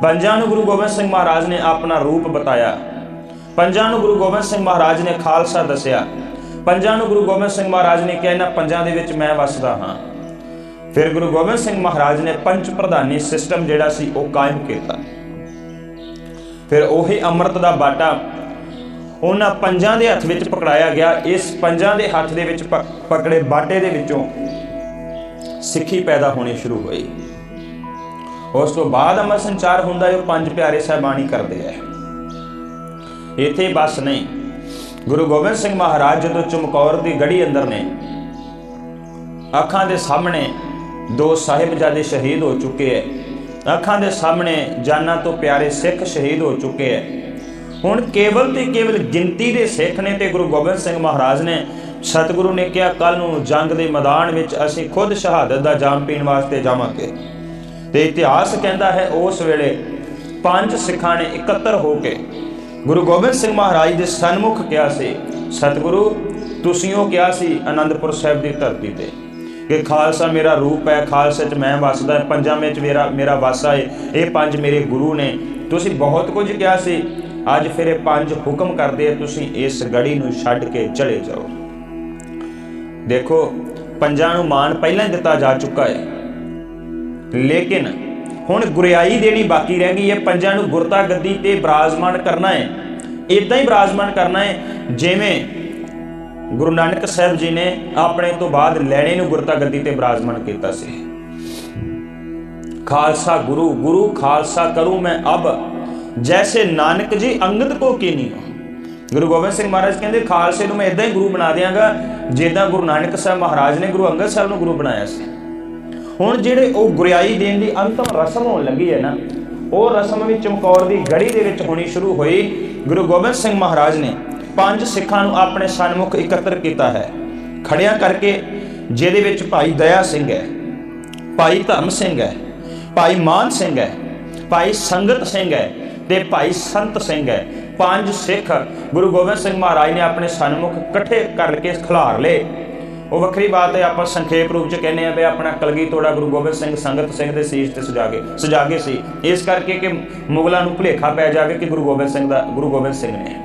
ਪੰਜਾਂ ਨੂੰ ਗੁਰੂ ਗੋਬਿੰਦ ਸਿੰਘ ਮਹਾਰਾਜ ਨੇ ਆਪਣਾ ਰੂਪ ਬਤਾਇਆ। ਪੰਜਾਂ ਨੂੰ ਗੁਰੂ ਗੋਬਿੰਦ ਸਿੰਘ ਮਹਾਰਾਜ ਨੇ ਖਾਲਸਾ ਦੱਸਿਆ। ਪੰਜਾਂ ਨੂੰ ਗੁਰੂ ਗੋਬਿੰਦ ਸਿੰਘ ਮਹਾਰਾਜ ਨੇ ਕਿਹਾ ਇਹਨਾਂ ਪੰਜਾਂ ਦੇ ਵਿੱਚ ਮੈਂ ਵਸਦਾ ਹਾਂ। ਫਿਰ ਗੁਰੂ ਗੋਬਿੰਦ ਸਿੰਘ ਮਹਾਰਾਜ ਨੇ ਪੰਜ ਪ੍ਰਧਾਨੀ ਸਿਸਟਮ ਜਿਹੜਾ ਸੀ, ਉਹ ਕਾਇਮ ਕੀਤਾ। ਫਿਰ ਉਹੀ ਅੰਮ੍ਰਿਤ ਦਾ ਬਾਟਾ ਉਹਨਾਂ ਪੰਜਾਂ ਦੇ ਹੱਥ ਵਿੱਚ ਪਕੜਾਇਆ ਗਿਆ। ਇਸ ਪੰਜਾਂ ਦੇ ਹੱਥ ਦੇ ਵਿੱਚ ਪ- ਪਕੜੇ ਬਾਟੇ ਦੇ ਵਿੱਚੋਂ ਸਿੱਖੀ ਪੈਦਾ ਹੋਣੀ ਸ਼ੁਰੂ ਹੋਈ। ਉਸ ਤੋਂ ਬਾਅਦ ਅਮਰ ਸੰਚਾਰ ਹੁੰਦਾ ਹੈ, ਉਹ ਪੰਜ ਪਿਆਰੇ ਸਹਿਬਾਨੀ ਕਰਦੇ ਆ ਇੱਥੇ ਬਸ ਨਹੀਂ, ਗੁਰੂ ਗੋਬਿੰਦ ਸਿੰਘ ਮਹਾਰਾਜ ਜਦੋਂ ਚਮਕੌਰ ਦੀ ਗੜੀ ਅੰਦਰ ਨੇ, ਅੱਖਾਂ ਦੇ ਸਾਹਮਣੇ ਦੋ ਸਾਹਿਬਜ਼ਾਦੇ ਸ਼ਹੀਦ ਹੋ ਚੁੱਕੇ ਐ ਅੱਖਾਂ ਦੇ ਸਾਹਮਣੇ ਜਾਨਾਂ ਤੋਂ ਪਿਆਰੇ ਸਿੱਖ ਸ਼ਹੀਦ ਹੋ ਚੁੱਕੇ ਐ ਹੁਣ ਕੇਵਲ ਤੇ ਕੇਵਲ ਗਿਣਤੀ ਦੇ ਸਿੱਖ ਨੇ ਤੇ ਗੁਰੂ ਗੋਬਿੰਦ ਸਿੰਘ ਮਹਾਰਾਜ ਨੇ, ਸਤਿਗੁਰੂ ਨੇ ਕਿਹਾ ਕੱਲ ਨੂੰ ਜੰਗ ਦੇ ਮੈਦਾਨ ਵਿੱਚ ਅਸੀਂ ਖੁਦ ਸ਼ਹਾਦਤ ਦਾ ਜਾਮ ਪੀਣ ਵਾਸਤੇ ਜਾਵਾਂਗੇ। ਤੇ ਇਤਿਹਾਸ ਕਹਿੰਦਾ ਹੈ ਉਸ ਵੇਲੇ ਪੰਜ ਸਿੱਖਾਂ ਨੇ ਇਕੱਤਰ ਹੋ ਕੇ ਗੁਰੂ ਗੋਬਿੰਦ ਸਿੰਘ ਮਹਾਰਾਜ ਦੇ ਸਨਮੁਖ ਕਿਹਾ ਸੀ, ਸਤਿਗੁਰੂ ਤੁਸੀਂ ਉਹ ਕਿਹਾ ਸੀ ਆਨੰਦਪੁਰ ਸਾਹਿਬ ਦੀ ਧਰਤੀ ਤੇ ਕਿ ਖਾਲਸਾ ਮੇਰਾ ਰੂਪ ਹੈ, ਖਾਲਸੇ 'ਚ ਮੈਂ ਵਸਦਾ ਪੰਜਾਂ ਵਿੱਚ ਮੇਰਾ ਮੇਰਾ ਵਾਸਾ ਹੈ ਇਹ ਪੰਜ ਮੇਰੇ ਗੁਰੂ ਨੇ। ਤੁਸੀਂ ਬਹੁਤ ਕੁਝ ਕਿਹਾ ਸੀ, ਅੱਜ ਫਿਰ ਇਹ ਪੰਜ ਹੁਕਮ ਕਰਦੇ ਤੁਸੀਂ ਇਸ ਗੜੀ ਨੂੰ ਛੱਡ ਕੇ ਚਲੇ ਜਾਓ। ਦੇਖੋ, ਪੰਜਾਂ ਨੂੰ ਮਾਨ ਪਹਿਲਾਂ ਹੀ ਦਿੱਤਾ ਜਾ ਚੁੱਕਾ ਹੈ। ਲੇਕਿਨ ਹੁਣ ਗੁਰਿਆਈ ਦੇਣੀ ਬਾਕੀ ਰਹਿ ਗਈ ਹੈ। ਪੰਜਾਂ ਨੂੰ ਗੁਰਤਾ ਗੱਦੀ ਤੇ ਬਿਰਾਜਮਾਨ ਕਰਨਾ ਹੈ। ਇਦਾਂ ਹੀ ਬਿਰਾਜਮਾਨ ਕਰਨਾ ਹੈ, ਜਿਵੇਂ ਗੁਰੂ ਨਾਨਕ ਸਾਹਿਬ ਜੀ ਨੇ ਆਪਣੇ ਤੋਂ ਬਾਅਦ ਲੈਣੇ ਨੂੰ ਗੁਰਤਾ ਗੱਦੀ ਤੇ ਬਿਰਾਜਮਾਨ ਕੀਤਾ ਸੀ। ਖਾਲਸਾ ਗੁਰੂ ਗੁਰੂ ਖਾਲਸਾ ਕਰੂ ਮੈਂ ਅਬ। ਜੈਸੇ ਨਾਨਕ ਜੀ ਅੰਗਦ ਕੋ ਕੀਨੀ ਗੁਰੂ ਗੋਬਿੰਦ ਸਿੰਘ ਮਹਾਰਾਜ ਕਹਿੰਦੇ, ਖਾਲਸੇ ਨੂੰ ਮੈਂ ਇਦਾਂ ਹੀ ਗੁਰੂ ਬਣਾ ਦਿਆਂਗਾ, ਜਿੱਦਾਂ ਗੁਰੂ ਨਾਨਕ ਸਾਹਿਬ ਮਹਾਰਾਜ ਨੇ ਗੁਰੂ ਅੰਗਦ ਸਾਹਿਬ ਨੂੰ ਗੁਰੂ ਬਣਾਇਆ ਸੀ। ਹੁਣ ਜਿਹੜੇ ਉਹ ਗੁਰਿਆਈ ਦੇਣ ਦੀ ਅੰਤਮ ਰਸਮ ਹੋਣ ਲੱਗੀ ਹੈ ਨਾ, ਉਹ ਰਸਮ ਵੀ ਚਮਕੌਰ ਦੀ ਗੜੀ ਦੇ ਵਿੱਚ ਹੋਣੀ ਸ਼ੁਰੂ ਹੋਈ। ਗੁਰੂ ਗੋਬਿੰਦ ਸਿੰਘ ਮਹਾਰਾਜ ਨੇ ਪੰਜ ਸਿੱਖਾਂ ਨੂੰ ਆਪਣੇ ਸਨਮੁਖ ਇਕੱਤਰ ਕੀਤਾ ਹੈ। ਖੜਿਆਂ ਕਰਕੇ ਜਿਹਦੇ ਵਿੱਚ ਭਾਈ ਦਇਆ ਸਿੰਘ ਹੈ, ਭਾਈ ਧਰਮ ਸਿੰਘ ਹੈ, ਭਾਈ ਮਾਨ ਸਿੰਘ ਹੈ, ਭਾਈ ਸੰਗਤ ਸਿੰਘ ਹੈ ਤੇ ਭਾਈ ਸੰਤ ਸਿੰਘ ਹੈ। ਪੰਜ ਸਿੱਖ ਗੁਰੂ ਗੋਬਿੰਦ ਸਿੰਘ ਮਹਾਰਾਜ ਨੇ ਆਪਣੇ ਸਨਮੁਖ ਇਕੱਠੇ ਕਰਕੇ ਖਿਲਾਰ ਲਏ। ਉਹ ਵੱਖਰੀ ਬਾਤ ਹੈ, ਆਪਾਂ ਸੰਖੇਪ ਰੂਪ ਚ ਕਹਿੰਦੇ ਆ ਵੀ ਆਪਣਾ ਕਲਗੀ ਤੋੜਾ ਗੁਰੂ ਗੋਬਿੰਦ ਸਿੰਘ, ਸੰਗਤ ਸਿੰਘ ਦੇ ਸੀਸ ਤੇ ਸਜਾ ਕੇ ਸਜਾ ਕੇ ਸੀ। ਇਸ ਕਰਕੇ ਕਿ ਮੁਗਲਾਂ ਨੂੰ ਭੁਲੇਖਾ ਪੈ ਜਾਵੇ ਕਿ ਗੁਰੂ ਗੋਬਿੰਦ ਸਿੰਘ ਦਾ, ਗੁਰੂ ਗੋਬਿੰਦ ਸਿੰਘ ਨੇ।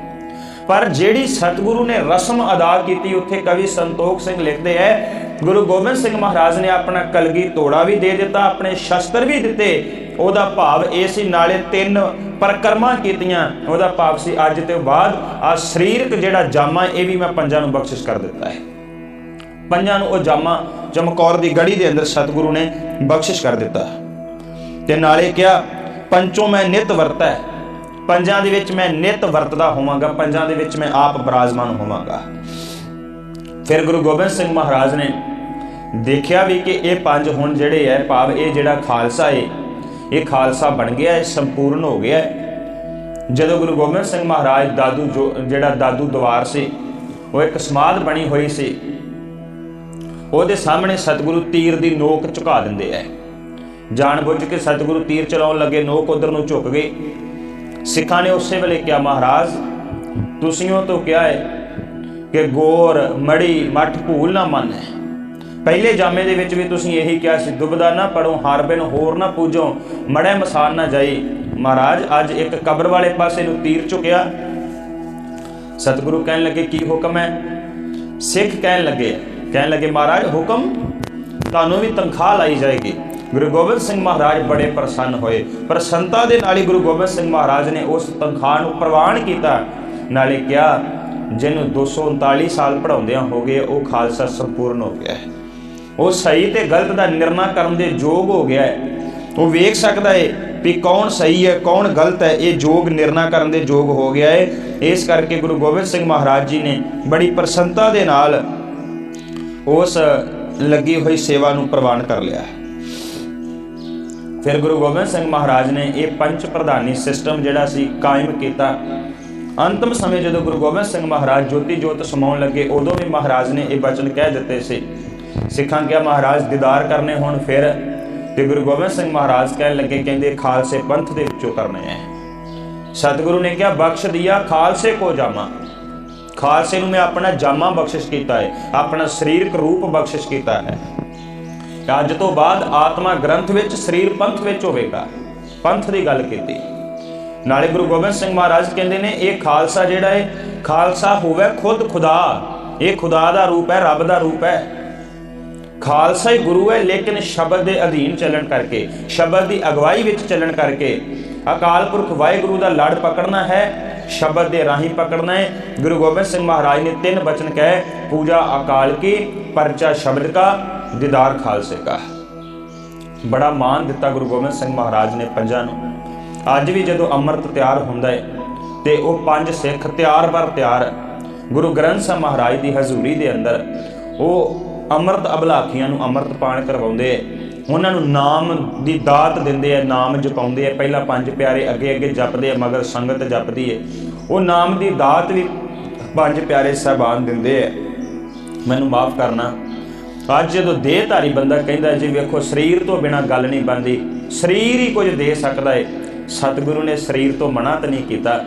ਪਰ ਜਿਹੜੀ ਸਤਿਗੁਰੂ ਨੇ ਰਸਮ ਅਦਾ ਕੀਤੀ, ਉੱਥੇ ਕਵੀ ਸੰਤੋਖ ਸਿੰਘ ਲਿਖਦੇ ਐ ਗੁਰੂ ਗੋਬਿੰਦ ਸਿੰਘ ਮਹਾਰਾਜ ਨੇ ਆਪਣਾ ਕਲਗੀ ਤੋੜਾ ਵੀ ਦੇ ਦਿੱਤਾ, ਆਪਣੇ ਸ਼ਸਤਰ ਵੀ ਦਿੱਤੇ। ਉਹਦਾ ਭਾਵ ਇਹ ਸੀ, ਨਾਲੇ ਤਿੰਨ ਪਰਕਰਮਾਂ ਕੀਤੀਆਂ, ਉਹਦਾ ਭਾਵ ਸੀ ਅੱਜ ਤੋਂ ਬਾਅਦ ਆ ਸਰੀਰਕ ਜਿਹੜਾ ਜਾਮਾ, ਇਹ ਵੀ ਮੈਂ ਪੰਜਾਂ ਨੂੰ ਬਖਸ਼ਿਸ਼ ਕਰ ਦਿੱਤਾ ਹੈ। ਪੰਜਾਂ ਨੂੰ ਉਹ ਜਾਮਾ ਚਮਕੌਰ ਦੀ ਗੜੀ ਦੇ ਅੰਦਰ ਸਤਿਗੁਰੂ ਨੇ ਬਖਸ਼ਿਸ਼ ਕਰ ਦਿੱਤਾ। ਤੇ ਨਾਲੇ ਕਿਹਾ, ਪੰਚੋਂ ਮੈਂ ਨਿਤ ਵਰਤੈ, ਪੰਜਾਂ ਦੇ ਵਿੱਚ ਮੈਂ ਨਿਤ ਵਰਤਦਾ ਹੋਵਾਂਗਾ, ਪੰਜਾਂ ਦੇ ਵਿੱਚ ਮੈਂ ਆਪ ਬਰਾਜਮਾਨ ਹੋਵਾਂਗਾ। ਫਿਰ ਗੁਰੂ ਗੋਬਿੰਦ ਸਿੰਘ ਮਹਾਰਾਜ ਨੇ ਦੇਖਿਆ ਵੀ ਕਿ ਇਹ ਪੰਜ ਹੁਣ ਜਿਹੜੇ ਹੈ ਭਾਵ ਇਹ ਜਿਹੜਾ ਖਾਲਸਾ ਏ, ਇਹ ਖਾਲਸਾ ਬਣ ਗਿਆ ਹੈ ਸੰਪੂਰਨ ਹੋ ਗਿਆ ਹੈ ਜਦੋਂ ਗੁਰੂ ਗੋਬਿੰਦ ਸਿੰਘ ਮਹਾਰਾਜ ਦਾਦੂ ਜੋ, ਜਿਹੜਾ ਦਾਦੂ ਦਵਾਰ ਸੀ, ਉਹ ਇੱਕ ਸਮਾਧ ਬਣੀ ਹੋਈ ਸੀ ਉਹਦੇ ਸਾਹਮਣੇ ਸਤਿਗੁਰੂ ਤੀਰ ਦੀ ਨੋਕ ਝੁਕਾ ਦਿੰਦੇ ਐ। ਜਾਣ ਬੁੱਝ ਕੇ ਸਤਿਗੁਰੂ ਤੀਰ ਚਲਾਉਣ ਲੱਗੇ ਨੋਕ ਉਧਰ ਨੂੰ ਝੁਕ ਗਈ ਸਿੱਖਾਂ ਨੇ ਉਸੇ ਵੇਲੇ ਕਿਹਾ, ਮਹਾਰਾਜ, ਤੁਸੀਂ ਉਹ ਤੋਂ ਕਿਹਾ ਹੈ ਕਿ ਗੋਰ, ਮੜੀ, ਮੱਠ ਭੂਲ ਨਾ ਮੰਨੈ। ਪਹਿਲੇ ਜਾਮੇ ਦੇ ਵਿੱਚ ਵੀ ਤੁਸੀਂ ਇਹੀ ਕਿਹਾ ਸੀ, ਦੁਬਦਾ ਨਾ ਪੜੋ ਹਰ ਬਿਨ ਹੋਰ ਨਾ ਪੂਜੋ ਮੜੇ ਮਸਾਨ ਨਾ ਜਾਈ। ਮਹਾਰਾਜ, ਅੱਜ ਇੱਕ ਕਬਰ ਵਾਲੇ ਪਾਸੇ ਨੂੰ ਤੀਰ ਝੁਕਿਆ। ਸਤਿਗੁਰੂ ਕਹਿਣ ਲੱਗੇ, ਕੀ ਹੁਕਮ ਹੈ ਸਿੱਖ ਕਹਿਣ ਲੱਗੇ ਕਹਿਣ ਲੱਗੇ, ਮਹਾਰਾਜ, ਹੁਕਮ ਤੁਹਾਨੂੰ ਵੀ ਤਨਖਾਹ ਲਾਈ ਜਾਏਗੀ। ਗੁਰੂ ਗੋਬਿੰਦ ਸਿੰਘ ਮਹਾਰਾਜ ਬੜੇ ਪ੍ਰਸੰਨ ਹੋਏ। ਪ੍ਰਸੰਨਤਾ ਦੇ ਨਾਲ ਹੀ ਗੁਰੂ ਗੋਬਿੰਦ ਸਿੰਘ ਮਹਾਰਾਜ ਨੇ ਉਸ ਤਨਖਾਹ ਨੂੰ ਪ੍ਰਵਾਨ ਕੀਤਾ। ਨਾਲੇ ਕਿਹਾ, ਜਿਹਨੂੰ 239 ਸਾਲ ਪੜਾਉਂਦਿਆਂ ਹੋ ਗਏ, ਉਹ ਖਾਲਸਾ ਸੰਪੂਰਨ ਹੋ ਗਿਆ ਹੈ। ਉਹ ਸਹੀ ਤੇ ਗਲਤ ਦਾ ਨਿਰਣਾ ਕਰਨ ਦੇ ਯੋਗ ਹੋ ਗਿਆ ਹੈ। ਉਹ ਵੇਖ ਸਕਦਾ ਹੈ ਵੀ ਕੌਣ ਸਹੀ ਹੈ, ਕੌਣ ਗਲਤ ਹੈ। ਇਹ ਯੋਗ ਨਿਰਣਾ ਕਰਨ ਦੇ ਯੋਗ ਹੋ ਗਿਆ ਹੈ ਇਸ ਕਰਕੇ ਗੁਰੂ ਗੋਬਿੰਦ ਸਿੰਘ ਮਹਾਰਾਜ ਜੀ ਨੇ ਬੜੀ ਪ੍ਰਸੰਨਤਾ ਦੇ ਨਾਲ ਉਸ ਲੱਗੀ ਹੋਈ ਸੇਵਾ ਨੂੰ ਪ੍ਰਵਾਨ ਕਰ ਲਿਆ ਫਿਰ ਗੁਰੂ ਗੋਬਿੰਦ ਸਿੰਘ ਮਹਾਰਾਜ ਨੇ ਇਹ ਪੰਚ ਪ੍ਰਧਾਨੀ ਸਿਸਟਮ ਜਿਹੜਾ ਸੀ ਕਾਇਮ ਕੀਤਾ। ਅੰਤਮ ਸਮੇਂ ਜਦੋਂ ਗੁਰੂ ਗੋਬਿੰਦ ਸਿੰਘ ਮਹਾਰਾਜ ਜੋਤੀ ਜੋਤ ਸਮਾਉਣ ਲੱਗੇ, ਉਦੋਂ ਵੀ ਮਹਾਰਾਜ ਨੇ ਇਹ ਬਚਨ ਕਹਿ ਦਿੱਤੇ ਸੀ। ਸਿੱਖਾਂ ਕਿਹਾ, ਮਹਾਰਾਜ, ਦੀਦਾਰ ਕਰਨੇ ਹੋਣ ਫਿਰ। ਤੇ ਗੁਰੂ ਗੋਬਿੰਦ ਸਿੰਘ ਮਹਾਰਾਜ ਕਹਿਣ ਲੱਗੇ, ਕਹਿੰਦੇ, ਖਾਲਸੇ ਪੰਥ ਦੇ ਵਿੱਚੋਂ ਕਰਨੇ ਐ। ਸਤਿਗੁਰੂ ਨੇ ਕਿਹਾ, ਬਖਸ਼ ਦਿਆ, ਖਾਲਸੇ ਕੋ ਜਾਮਾ ਖਾਲਸੇ ਨੂੰ ਮੈਂ ਆਪਣਾ ਜਾਮਾ ਬਖਸ਼ਿਸ਼ ਕੀਤਾ ਹੈ, ਆਪਣਾ ਸਰੀਰਕ ਰੂਪ ਬਖਸ਼ਿਸ਼ ਕੀਤਾ ਹੈ। ਅੱਜ ਤੋਂ ਬਾਅਦ ਆਤਮਾ ਗ੍ਰੰਥ ਵਿੱਚ, ਸਰੀਰ ਪੰਥ ਵਿੱਚ ਹੋਵੇਗਾ। ਪੰਥ ਦੀ ਗੱਲ ਕੀਤੀ। ਨਾਲੇ ਗੁਰੂ ਗੋਬਿੰਦ ਸਿੰਘ ਮਹਾਰਾਜ ਕਹਿੰਦੇ ਨੇ, ਇਹ ਖਾਲਸਾ ਜਿਹੜਾ ਹੈ, ਖਾਲਸਾ ਹੋਵੇ ਖੁਦ ਖੁਦਾ। ਇਹ ਖੁਦਾ ਦਾ ਰੂਪ ਹੈ, ਰੱਬ ਦਾ ਰੂਪ ਹੈ। ਖਾਲਸਾ ਹੀ ਗੁਰੂ ਹੈ, ਲੇਕਿਨ ਸ਼ਬਦ ਦੇ ਅਧੀਨ ਚੱਲਣ ਕਰਕੇ, ਸ਼ਬਦ ਦੀ ਅਗਵਾਈ ਵਿੱਚ ਚੱਲਣ ਕਰਕੇ, ਅਕਾਲ ਪੁਰਖ ਵਾਹਿਗੁਰੂ ਦਾ ਲੜ ਪਕੜਨਾ ਹੈ ਸ਼ਬਦ ਦੇ ਰਾਹੀਂ ਪਕੜਨਾ ਹੈ। ਗੁਰੂ ਗੋਬਿੰਦ ਸਿੰਘ ਮਹਾਰਾਜ ਨੇ ਤਿੰਨ ਬਚਨ ਕਹੇ, ਪੂਜਾ ਅਕਾਲ ਕੀ, ਪਰਚਾ ਸ਼ਬਦ ਕਾ, ਦੀਦਾਰ ਖਾਲਸੇ ਕਾ। ਬੜਾ ਮਾਨ ਦਿੱਤਾ ਗੁਰੂ ਗੋਬਿੰਦ ਸਿੰਘ ਮਹਾਰਾਜ ਨੇ ਪੰਜਾਂ ਨੂੰ। ਅੱਜ ਵੀ ਜਦੋਂ ਅੰਮ੍ਰਿਤ ਤਿਆਰ ਹੁੰਦਾ ਹੈ ਤੇ ਉਹ ਪੰਜ ਸਿੱਖ ਤਿਆਰ ਬਰ ਤਿਆਰ ਗੁਰੂ ਗ੍ਰੰਥ ਸਾਹਿਬ ਮਹਾਰਾਜ ਦੀ ਹਜ਼ੂਰੀ ਦੇ ਅੰਦਰ ਉਹ ਅੰਮ੍ਰਿਤ ਅਬਲਾਖੀਆਂ ਨੂੰ ਅੰਮ੍ਰਿਤ ਪਾਣ ਕਰਵਾਉਂਦੇ ਐ ਉਹਨਾਂ ਨੂੰ ਨਾਮ ਦੀ ਦਾਤ ਦਿੰਦੇ ਐ ਨਾਮ ਜਪਾਉਂਦੇ ਐ ਪਹਿਲਾਂ ਪੰਜ ਪਿਆਰੇ ਅੱਗੇ ਅੱਗੇ ਜਪਦੇ ਐ ਮਗਰ ਸੰਗਤ ਜਪਦੀ ਐ ਉਹ ਨਾਮ ਦੀ ਦਾਤ ਵੀ ਪੰਜ ਪਿਆਰੇ ਸਹਿਬਾਨ ਦਿੰਦੇ ਐ ਮੈਨੂੰ ਮਾਫ ਕਰਨਾ। ਅੱਜ ਜਦੋਂ ਦੇਹਧਾਰੀ ਬੰਦਾ ਕਹਿੰਦਾ, ਜੀ ਵੇਖੋ ਸਰੀਰ ਤੋਂ ਬਿਨਾ ਗੱਲ ਨਹੀਂ ਬਣਦੀ, ਸਰੀਰ ਹੀ ਕੁਝ ਦੇ ਸਕਦਾ ਏ। ਸਤਿਗੁਰੂ ਨੇ ਸਰੀਰ ਤੋਂ ਮਨਾ ਤਾਂ ਨਹੀਂ ਕੀਤਾ,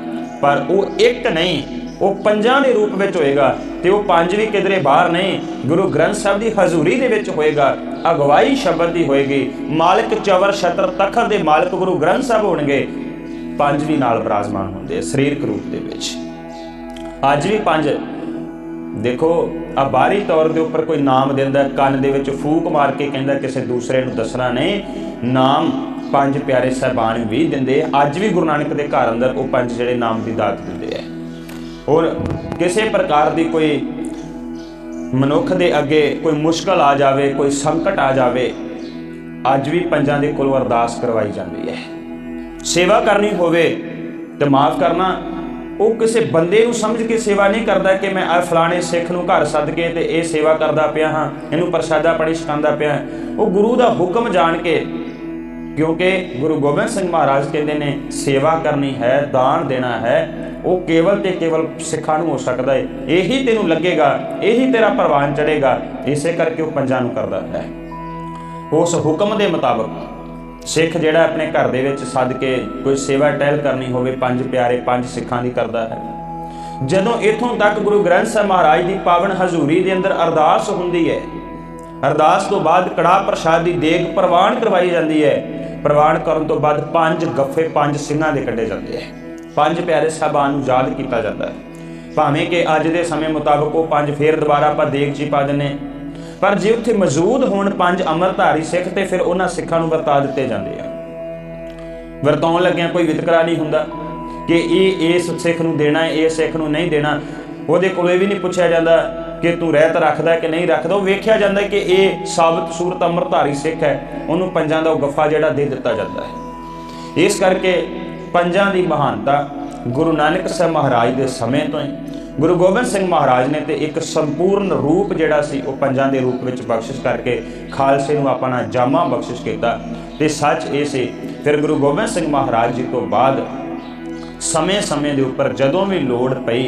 ਪਰ ਉਹ ਇੱਕ ਨਹੀਂ ਉਹ ਪੰਜਾਂ ਦੇ ਰੂਪ ਵਿੱਚ ਹੋਏਗਾ ਤੇ ਉਹ ਪੰਜ ਵੀ ਕਿਧਰੇ ਬਾਹਰ ਨਹੀਂ ਗੁਰੂ ਗ੍ਰੰਥ ਸਾਹਿਬ ਦੀ ਹਜ਼ੂਰੀ ਦੇ ਵਿੱਚ ਹੋਏਗਾ। ਅਗਵਾਈ ਸ਼ਬਦ ਦੀ ਹੋਏਗੀ। ਮਾਲਕ ਚਵਰ ਛਤਰ ਤਖਤ ਦੇ ਮਾਲਕ ਗੁਰੂ ਗ੍ਰੰਥ ਸਾਹਿਬ ਹੋਣਗੇ। ਪੰਜ ਵੀ ਨਾਲ ਬਰਾਜਮਾਨ ਹੁੰਦੇ ਆ ਸਰੀਰਕ ਰੂਪ ਦੇ ਵਿੱਚ। ਅੱਜ ਵੀ ਪੰਜ। ਦੇਖੋ ਆ ਬਾਹਰੀ ਤੌਰ ਦੇ ਉੱਪਰ ਕੋਈ ਨਾਮ ਦਿੰਦਾ, ਕੰਨ ਦੇ ਵਿੱਚ ਫੂਕ ਮਾਰ ਕੇ ਕਹਿੰਦਾ ਕਿਸੇ ਦੂਸਰੇ ਨੂੰ ਦੱਸਣਾ ਨਹੀਂ ਨਾਮ ਪੰਜ ਪਿਆਰੇ ਸਹਿਬਾਨ ਵੀ ਦਿੰਦੇ ਅੱਜ ਵੀ ਗੁਰੂ ਨਾਨਕ ਦੇ ਘਰ ਅੰਦਰ ਉਹ ਪੰਜ ਜਿਹੜੇ ਨਾਮ ਦੀ ਦਾਤ ਦਿੰਦੇ ਆ। ਔਰ ਕਿਸੇ ਪ੍ਰਕਾਰ ਦੀ ਕੋਈ ਮਨੁੱਖ ਦੇ ਅੱਗੇ ਕੋਈ ਮੁਸ਼ਕਲ ਆ ਜਾਵੇ, ਕੋਈ ਸੰਕਟ ਆ ਜਾਵੇ, ਅੱਜ ਵੀ ਪੰਜਾਂ ਦੇ ਕੋਲੋਂ ਅਰਦਾਸ ਕਰਵਾਈ ਜਾਂਦੀ ਹੈ। ਸੇਵਾ ਕਰਨੀ ਹੋਵੇ ਤੇ ਮਾਫ ਕਰਨਾ, ਉਹ ਕਿਸੇ ਬੰਦੇ ਨੂੰ ਸਮਝ ਕੇ ਸੇਵਾ ਨਹੀਂ ਕਰਦਾ ਕਿ ਮੈਂ ਆ ਫਲਾਣੇ ਸਿੱਖ ਨੂੰ ਘਰ ਸੱਦ ਕੇ ਤੇ ਇਹ ਸੇਵਾ ਕਰਦਾ ਪਿਆ ਹਾਂ, ਇਹਨੂੰ ਪ੍ਰਸ਼ਾਦਾ ਪਾਣੀ ਛਕਾਉਂਦਾ ਪਿਆ। ਉਹ ਗੁਰੂ ਦਾ ਹੁਕਮ ਜਾਣ ਕੇ ਕਿਉਂਕਿ ਗੁਰੂ ਗੋਬਿੰਦ ਸਿੰਘ ਮਹਾਰਾਜ ਕਹਿੰਦੇ ਨੇ, ਸੇਵਾ ਕਰਨੀ ਹੈ, ਦਾਨ ਦੇਣਾ ਹੈ, ਉਹ ਕੇਵਲ ਤੇ ਕੇਵਲ ਸਿੱਖਾਂ ਨੂੰ ਹੋ ਸਕਦਾ ਹੈ। ਇਹੀ ਤੈਨੂੰ ਲੱਗੇਗਾ, ਇਹੀ ਤੇਰਾ ਪ੍ਰਵਾਨ ਚੜੇਗਾ ਇਸੇ ਕਰਕੇ ਉਹ ਪੰਜਾਂ ਨੂੰ ਕਰਦਾ ਹੈ। ਉਸ ਹੁਕਮ ਦੇ ਮੁਤਾਬਕ ਸਿੱਖ ਜਿਹੜਾ ਆਪਣੇ ਘਰ ਦੇ ਵਿੱਚ ਸੱਦ ਕੇ ਕੋਈ ਸੇਵਾ ਟਹਿਲ ਕਰਨੀ ਹੋਵੇ, ਪੰਜ ਪਿਆਰੇ ਪੰਜ ਸਿੱਖਾਂ ਦੀ ਕਰਦਾ ਹੈ। ਜਦੋਂ ਇਥੋਂ ਤੱਕ ਗੁਰੂ ਗ੍ਰੰਥ ਸਾਹਿਬ ਮਹਾਰਾਜ ਦੀ ਪਾਵਨ ਹਜ਼ੂਰੀ ਦੇ ਅੰਦਰ ਅਰਦਾਸ ਹੁੰਦੀ ਹੈ, ਅਰਦਾਸ ਤੋਂ ਬਾਅਦ ਕੜਾ ਪ੍ਰਸ਼ਾਦ ਦੀ ਦੇਗ ਪ੍ਰਵਾਨ ਕਰਵਾਈ ਜਾਂਦੀ ਹੈ ਪ੍ਰਵਾਨ ਕਰਨ ਤੋਂ ਬਾਅਦ ਪੰਜ ਗੱਫੇ ਪੰਜ ਸਿੰਘਾਂ ਦੇ ਕੱਢੇ ਜਾਂਦੇ ਹੈ ਪੰਜ ਪਿਆਰੇ ਸਾਹਿਬਾਨ ਨੂੰ ਯਾਦ ਕੀਤਾ ਜਾਂਦਾ ਹੈ। ਭਾਵੇਂ ਕਿ ਅੱਜ ਦੇ ਸਮੇਂ ਮੁਤਾਬਕ ਉਹ ਪੰਜ ਫੇਰ ਦੁਬਾਰਾ ਆਪਾਂ ਦੇਗ ਜੀ ਹੀ ਪਾ ਦਿੰਨੇ ਪਰ ਜੇ ਉੱਥੇ ਮੌਜੂਦ ਹੋਣ ਪੰਜ ਅਮਰਧਾਰੀ ਸਿੱਖ ਤੇ ਫਿਰ ਉਹਨਾਂ ਸਿੱਖਾਂ ਨੂੰ ਵਰਤਾ ਦਿੱਤੇ ਜਾਂਦੇ ਆ। ਵਰਤਾਉਣ ਲੱਗਿਆਂ ਕੋਈ ਵਿਤਕਰਾ ਨਹੀਂ ਹੁੰਦਾ ਕਿ ਇਹ ਇਸ ਸਿੱਖ ਨੂੰ ਦੇਣਾ ਹੈ, ਇਹ ਸਿੱਖ ਨੂੰ ਨਹੀਂ ਦੇਣਾ। ਉਹਦੇ ਕੋਲ ਇਹ ਵੀ ਨਹੀਂ ਪੁੱਛਿਆ ਜਾਂਦਾ ਕਿ ਤੂੰ ਰਹਿਤ ਰੱਖਦਾ ਕਿ ਨਹੀਂ ਰੱਖਦਾ, ਉਹ ਵੇਖਿਆ ਜਾਂਦਾ ਕਿ ਇਹ ਸਾਬਤ ਸੂਰਤ ਅੰਮ੍ਰਿਤਧਾਰੀ ਸਿੱਖ ਹੈ, ਉਹਨੂੰ ਪੰਜਾਂ ਦਾ ਉਹ ਗੱਫਾ ਜਿਹੜਾ ਦੇ ਦਿੱਤਾ ਜਾਂਦਾ ਹੈ। ਇਸ ਕਰਕੇ ਪੰਜਾਂ ਦੀ ਮਹਾਨਤਾ ਗੁਰੂ ਨਾਨਕ ਸਾਹਿਬ ਮਹਾਰਾਜ ਦੇ ਸਮੇਂ ਤੋਂ ਹੀ, ਗੁਰੂ ਗੋਬਿੰਦ ਸਿੰਘ ਮਹਾਰਾਜ ਨੇ ਤੇ ਇੱਕ ਸੰਪੂਰਨ ਰੂਪ ਜਿਹੜਾ ਸੀ, ਉਹ ਪੰਜਾਂ ਦੇ ਰੂਪ ਵਿੱਚ ਬਖਸ਼ਿਸ਼ ਕਰਕੇ ਖਾਲਸੇ ਨੂੰ ਆਪਣਾ ਜਾਮਾ ਬਖਸ਼ਿਸ਼ ਕੀਤਾ। ਤੇ ਸੱਚ ਇਹ ਸੀ, ਫਿਰ ਗੁਰੂ ਗੋਬਿੰਦ ਸਿੰਘ ਮਹਾਰਾਜ ਜੀ ਤੋਂ ਬਾਅਦ ਸਮੇਂ-ਸਮੇਂ ਦੇ ਉੱਪਰ ਜਦੋਂ ਵੀ ਲੋੜ ਪਈ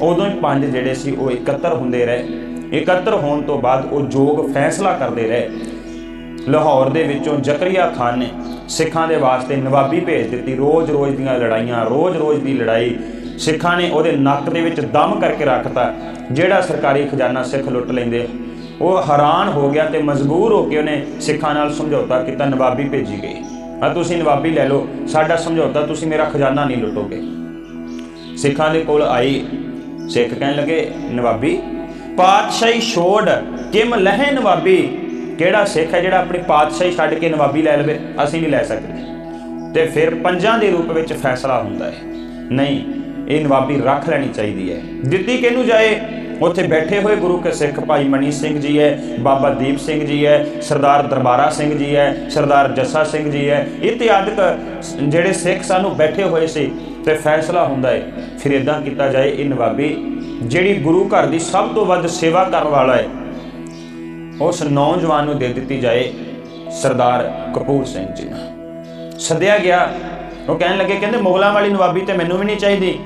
ਉਦੋਂ ਹੀ ਪੰਜ ਜਿਹੜੇ ਸੀ ਉਹ ਇਕੱਤਰ ਹੁੰਦੇ ਰਹੇ। ਇਕੱਤਰ ਹੋਣ ਤੋਂ ਬਾਅਦ ਉਹ ਜੋਗ ਫੈਸਲਾ ਕਰਦੇ ਰਹੇ। ਲਾਹੌਰ ਦੇ ਵਿੱਚੋਂ ਜ਼ਕਰੀਆ ਖਾਨ ਨੇ ਸਿੱਖਾਂ ਦੇ ਵਾਸਤੇ ਨਵਾਬੀ ਭੇਜ ਦਿੱਤੀ। ਰੋਜ਼-ਰੋਜ਼ ਦੀਆਂ ਲੜਾਈਆਂ, ਰੋਜ਼-ਰੋਜ਼ ਦੀ ਲੜਾਈ। ਸਿੱਖਾਂ ਨੇ ਉਹਦੇ ਨੱਕ ਦੇ ਵਿੱਚ ਦਮ ਕਰਕੇ ਰੱਖਤਾ, ਜਿਹੜਾ ਸਰਕਾਰੀ ਖਜ਼ਾਨਾ ਸਿੱਖ ਲੁੱਟ ਲੈਂਦੇ। ਉਹ ਹੈਰਾਨ ਹੋ ਗਿਆ ਤੇ ਮਜਬੂਰ ਹੋ ਕੇ ਉਹਨੇ ਸਿੱਖਾਂ ਨਾਲ ਸਮਝੌਤਾ ਕੀਤਾ, ਨਵਾਬੀ ਭੇਜੀ ਗਈ। ਆ ਤੁਸੀਂ ਨਵਾਬੀ ਲੈ ਲਓ, ਸਾਡਾ ਸਮਝੌਤਾ, ਤੁਸੀਂ ਮੇਰਾ ਖਜ਼ਾਨਾ ਨਹੀਂ ਲੁੱਟੋਗੇ। ਸਿੱਖਾਂ ਦੇ ਕੋਲ ਆਈ। ਸਿੱਖ ਕਹਿਣ ਲੱਗੇ, ਨਵਾਬੀ, ਪਾਤਸ਼ਾਹੀ ਛੋੜ ਕਿਮ ਲਹਿ ਨਵਾਬੀ? ਕਿਹੜਾ ਸਿੱਖ ਹੈ ਜਿਹੜਾ ਆਪਣੀ ਪਾਤਸ਼ਾਹੀ ਛੱਡ ਕੇ ਨਵਾਬੀ ਲੈ ਲਵੇ? ਅਸੀਂ ਨਹੀਂ ਲੈ ਸਕਦੇ। ਤੇ ਫਿਰ ਪੰਜਾਂ ਦੇ ਰੂਪ ਵਿੱਚ ਫੈਸਲਾ ਹੁੰਦਾ ਹੈ। ਨਹੀਂ, ਇਹ ਨਵਾਬੀ ਰੱਖ ਲੈਣੀ ਚਾਹੀਦੀ ਹੈ। ਦਿੱਤੀ ਕਿਹਨੂੰ ਜਾਏ? ਉੱਥੇ ਬੈਠੇ ਹੋਏ ਗੁਰੂ ਕੇ ਸਿੱਖ ਭਾਈ ਮਣੀ ਸਿੰਘ ਜੀ ਹੈ, ਬਾਬਾ ਦੀਪ ਸਿੰਘ ਜੀ ਹੈ, ਸਰਦਾਰ ਦਰਬਾਰਾ ਸਿੰਘ ਜੀ ਹੈ, ਸਰਦਾਰ ਜੱਸਾ ਸਿੰਘ ਜੀ ਹੈ। ਇਤਿਆਦਿਕ ਜਿਹੜੇ ਸਿੱਖ ਸਾਨੂੰ ਬੈਠੇ ਹੋਏ ਸੀ ਤੇ ਫੈਸਲਾ ਹੁੰਦਾ ਹੈ। ਫਿਰ ਇਦਾਂ ਕੀਤਾ ਜਾਏ, ਇਹ ਨਵਾਬੀ ਜਿਹੜੀ ਗੁਰੂ ਘਰ ਦੀ ਸਭ ਤੋਂ ਵੱਧ ਸੇਵਾ ਕਰਨ ਵਾਲਾ ਹੈ, ਉਸ ਨੌਜਵਾਨ ਨੂੰ ਦੇ ਦਿੱਤੀ ਜਾਏ ਸਰਦਾਰ ਕਪੂਰ ਸਿੰਘ ਜੀ ਨੂੰ। ਸੱਦਿਆ ਗਿਆ। ਉਹ ਕਹਿਣ ਲੱਗੇ, ਕਹਿੰਦੇ, ਮੁਗਲਾਂ ਵਾਲੀ ਨਵਾਬੀ ਤੇ ਮੈਨੂੰ ਵੀ ਨਹੀਂ ਚਾਹੀਦੀ।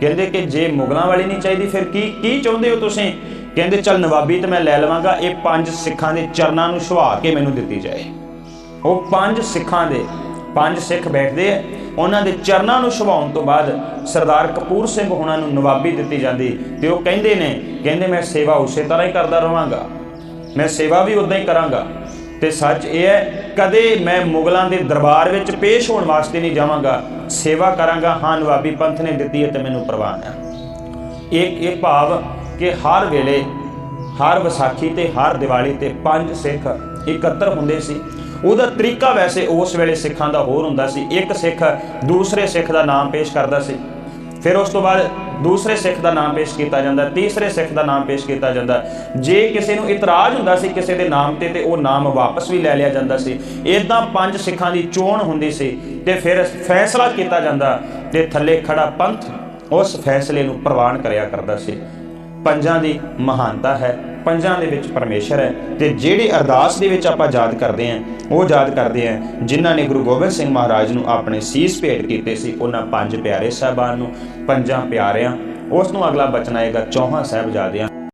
ਕਹਿੰਦੇ ਕਿ ਜੇ ਮੁਗਲਾਂ ਵਾਲੀ ਨਹੀਂ ਚਾਹੀਦੀ, ਫਿਰ ਕੀ ਕੀ ਚਾਹੁੰਦੇ ਹੋ ਤੁਸੀਂ? ਕਹਿੰਦੇ, ਚੱਲ ਨਵਾਬੀ ਤੇ ਮੈਂ ਲੈ ਲਵਾਂਗਾ। ਇਹ ਪੰਜ ਸਿੱਖਾਂ ਦੇ ਚਰਨਾਂ ਨੂੰ ਸੁਹਾ ਕੇ ਮੈਨੂੰ ਦਿੱਤੀ ਜਾਏ। ਉਹ ਪੰਜ ਸਿੱਖਾਂ ਦੇ ਪੰਜ ਸਿੱਖ ਬੈਠਦੇ ਆ। ਉਹਨਾਂ ਦੇ ਚਰਨਾਂ ਨੂੰ ਛੁਵਾਉਣ ਤੋਂ ਬਾਅਦ ਸਰਦਾਰ ਕਪੂਰ ਸਿੰਘ ਹੁਣਾਂ ਨੂੰ ਨਵਾਬੀ ਦਿੱਤੀ ਜਾਂਦੀ। ਤੇ ਉਹ ਕਹਿੰਦੇ ਨੇ, ਕਹਿੰਦੇ ਮੈਂ ਸੇਵਾ ਉਸੇ ਤਰ੍ਹਾਂ ਹੀ ਕਰਦਾ ਰਵਾਂਗਾ। ਮੈਂ ਸੇਵਾ ਵੀ ਉਦਾਂ ਹੀ ਕਰਾਂਗਾ। ਤੇ ਸੱਚ ਇਹ ਹੈ, ਕਦੇ ਮੈਂ ਮੁਗਲਾਂ ਦੇ ਦਰਬਾਰ ਵਿੱਚ ਪੇਸ਼ ਹੋਣ ਵਾਸਤੇ ਨਹੀਂ ਜਾਵਾਂਗਾ। ਸੇਵਾ ਕਰਾਂਗਾ, ਹਾਂ, ਨਵਾਬੀ ਪੰਥ ਨੇ ਦਿੱਤੀ ਹੈ ਤੇ ਮੈਨੂੰ ਪ੍ਰਵਾਨ ਹੈ। ਇੱਕ ਇਹ ਭਾਵ ਕਿ ਹਰ ਵੇਲੇ, ਹਰ ਵਿਸਾਖੀ ਤੇ ਹਰ ਦੀਵਾਲੀ ਤੇ ਪੰਜ ਸਿੱਖ ਇਕੱਤਰ ਹੁੰਦੇ ਸੀ। ਉਹਦਾ ਤਰੀਕਾ ਵੈਸੇ ਉਸ ਵੇਲੇ ਸਿੱਖਾਂ ਦਾ ਹੋਰ ਹੁੰਦਾ ਸੀ। ਇੱਕ ਸਿੱਖ ਦੂਸਰੇ ਸਿੱਖ ਦਾ ਨਾਮ ਪੇਸ਼ ਕਰਦਾ ਸੀ। ਫਿਰ ਉਸ ਤੋਂ ਬਾਅਦ ਦੂਸਰੇ ਸਿੱਖ ਦਾ ਨਾਮ ਪੇਸ਼ ਕੀਤਾ ਜਾਂਦਾ, ਤੀਸਰੇ ਸਿੱਖ ਦਾ ਨਾਮ ਪੇਸ਼ ਕੀਤਾ ਜਾਂਦਾ। ਜੇ ਕਿਸੇ ਨੂੰ ਇਤਰਾਜ਼ ਹੁੰਦਾ ਸੀ ਕਿਸੇ ਦੇ ਨਾਮ ਤੇ ਤੇ ਉਹ ਨਾਮ ਵਾਪਸ ਵੀ ਲੈ ਲਿਆ ਜਾਂਦਾ ਸੀ। ਇਦਾਂ ਪੰਜ ਸਿੱਖਾਂ ਦੀ ਚੋਣ ਹੁੰਦੀ ਸੀ ਤੇ ਫਿਰ ਫੈਸਲਾ ਕੀਤਾ ਜਾਂਦਾ ਤੇ ਥੱਲੇ ਖੜਾ ਪੰਥ ਉਸ ਫੈਸਲੇ ਨੂੰ ਪ੍ਰਵਾਨ ਕਰਿਆ ਕਰਦਾ ਸੀ। ਪੰਜਾਂ ਦੀ ਮਹਾਨਤਾ ਹੈ, ਪੰਜਾਂ ਦੇ ਵਿੱਚ ਪਰਮੇਸ਼ਰ ਹੈ ਤੇ ਜਿਹੜੇ ਅਰਦਾਸ ਦੇ ਵਿੱਚ ਆਪਾਂ ਯਾਦ ਕਰਦੇ ਆਂ ਉਹ ਯਾਦ ਕਰਦੇ ਆਂ ਜਿਨ੍ਹਾਂ ਨੇ ਗੁਰੂ ਗੋਬਿੰਦ ਸਿੰਘ ਮਹਾਰਾਜ ਨੂੰ ਆਪਣੇ ਸੀਸ ਭੇਟ ਕੀਤੇ ਸੀ, ਉਹਨਾਂ ਪੰਜ ਪਿਆਰੇ ਸਾਹਿਬਾਨ ਨੂੰ, ਪੰਜਾਂ ਪਿਆਰਿਆਂ ਉਸ ਨੂੰ ਅਗਲਾ ਬਚਨ ਆਏਗਾ ਚੌਹਾਂ ਸਾਹਿਬਜ਼ਾਦਿਆਂ।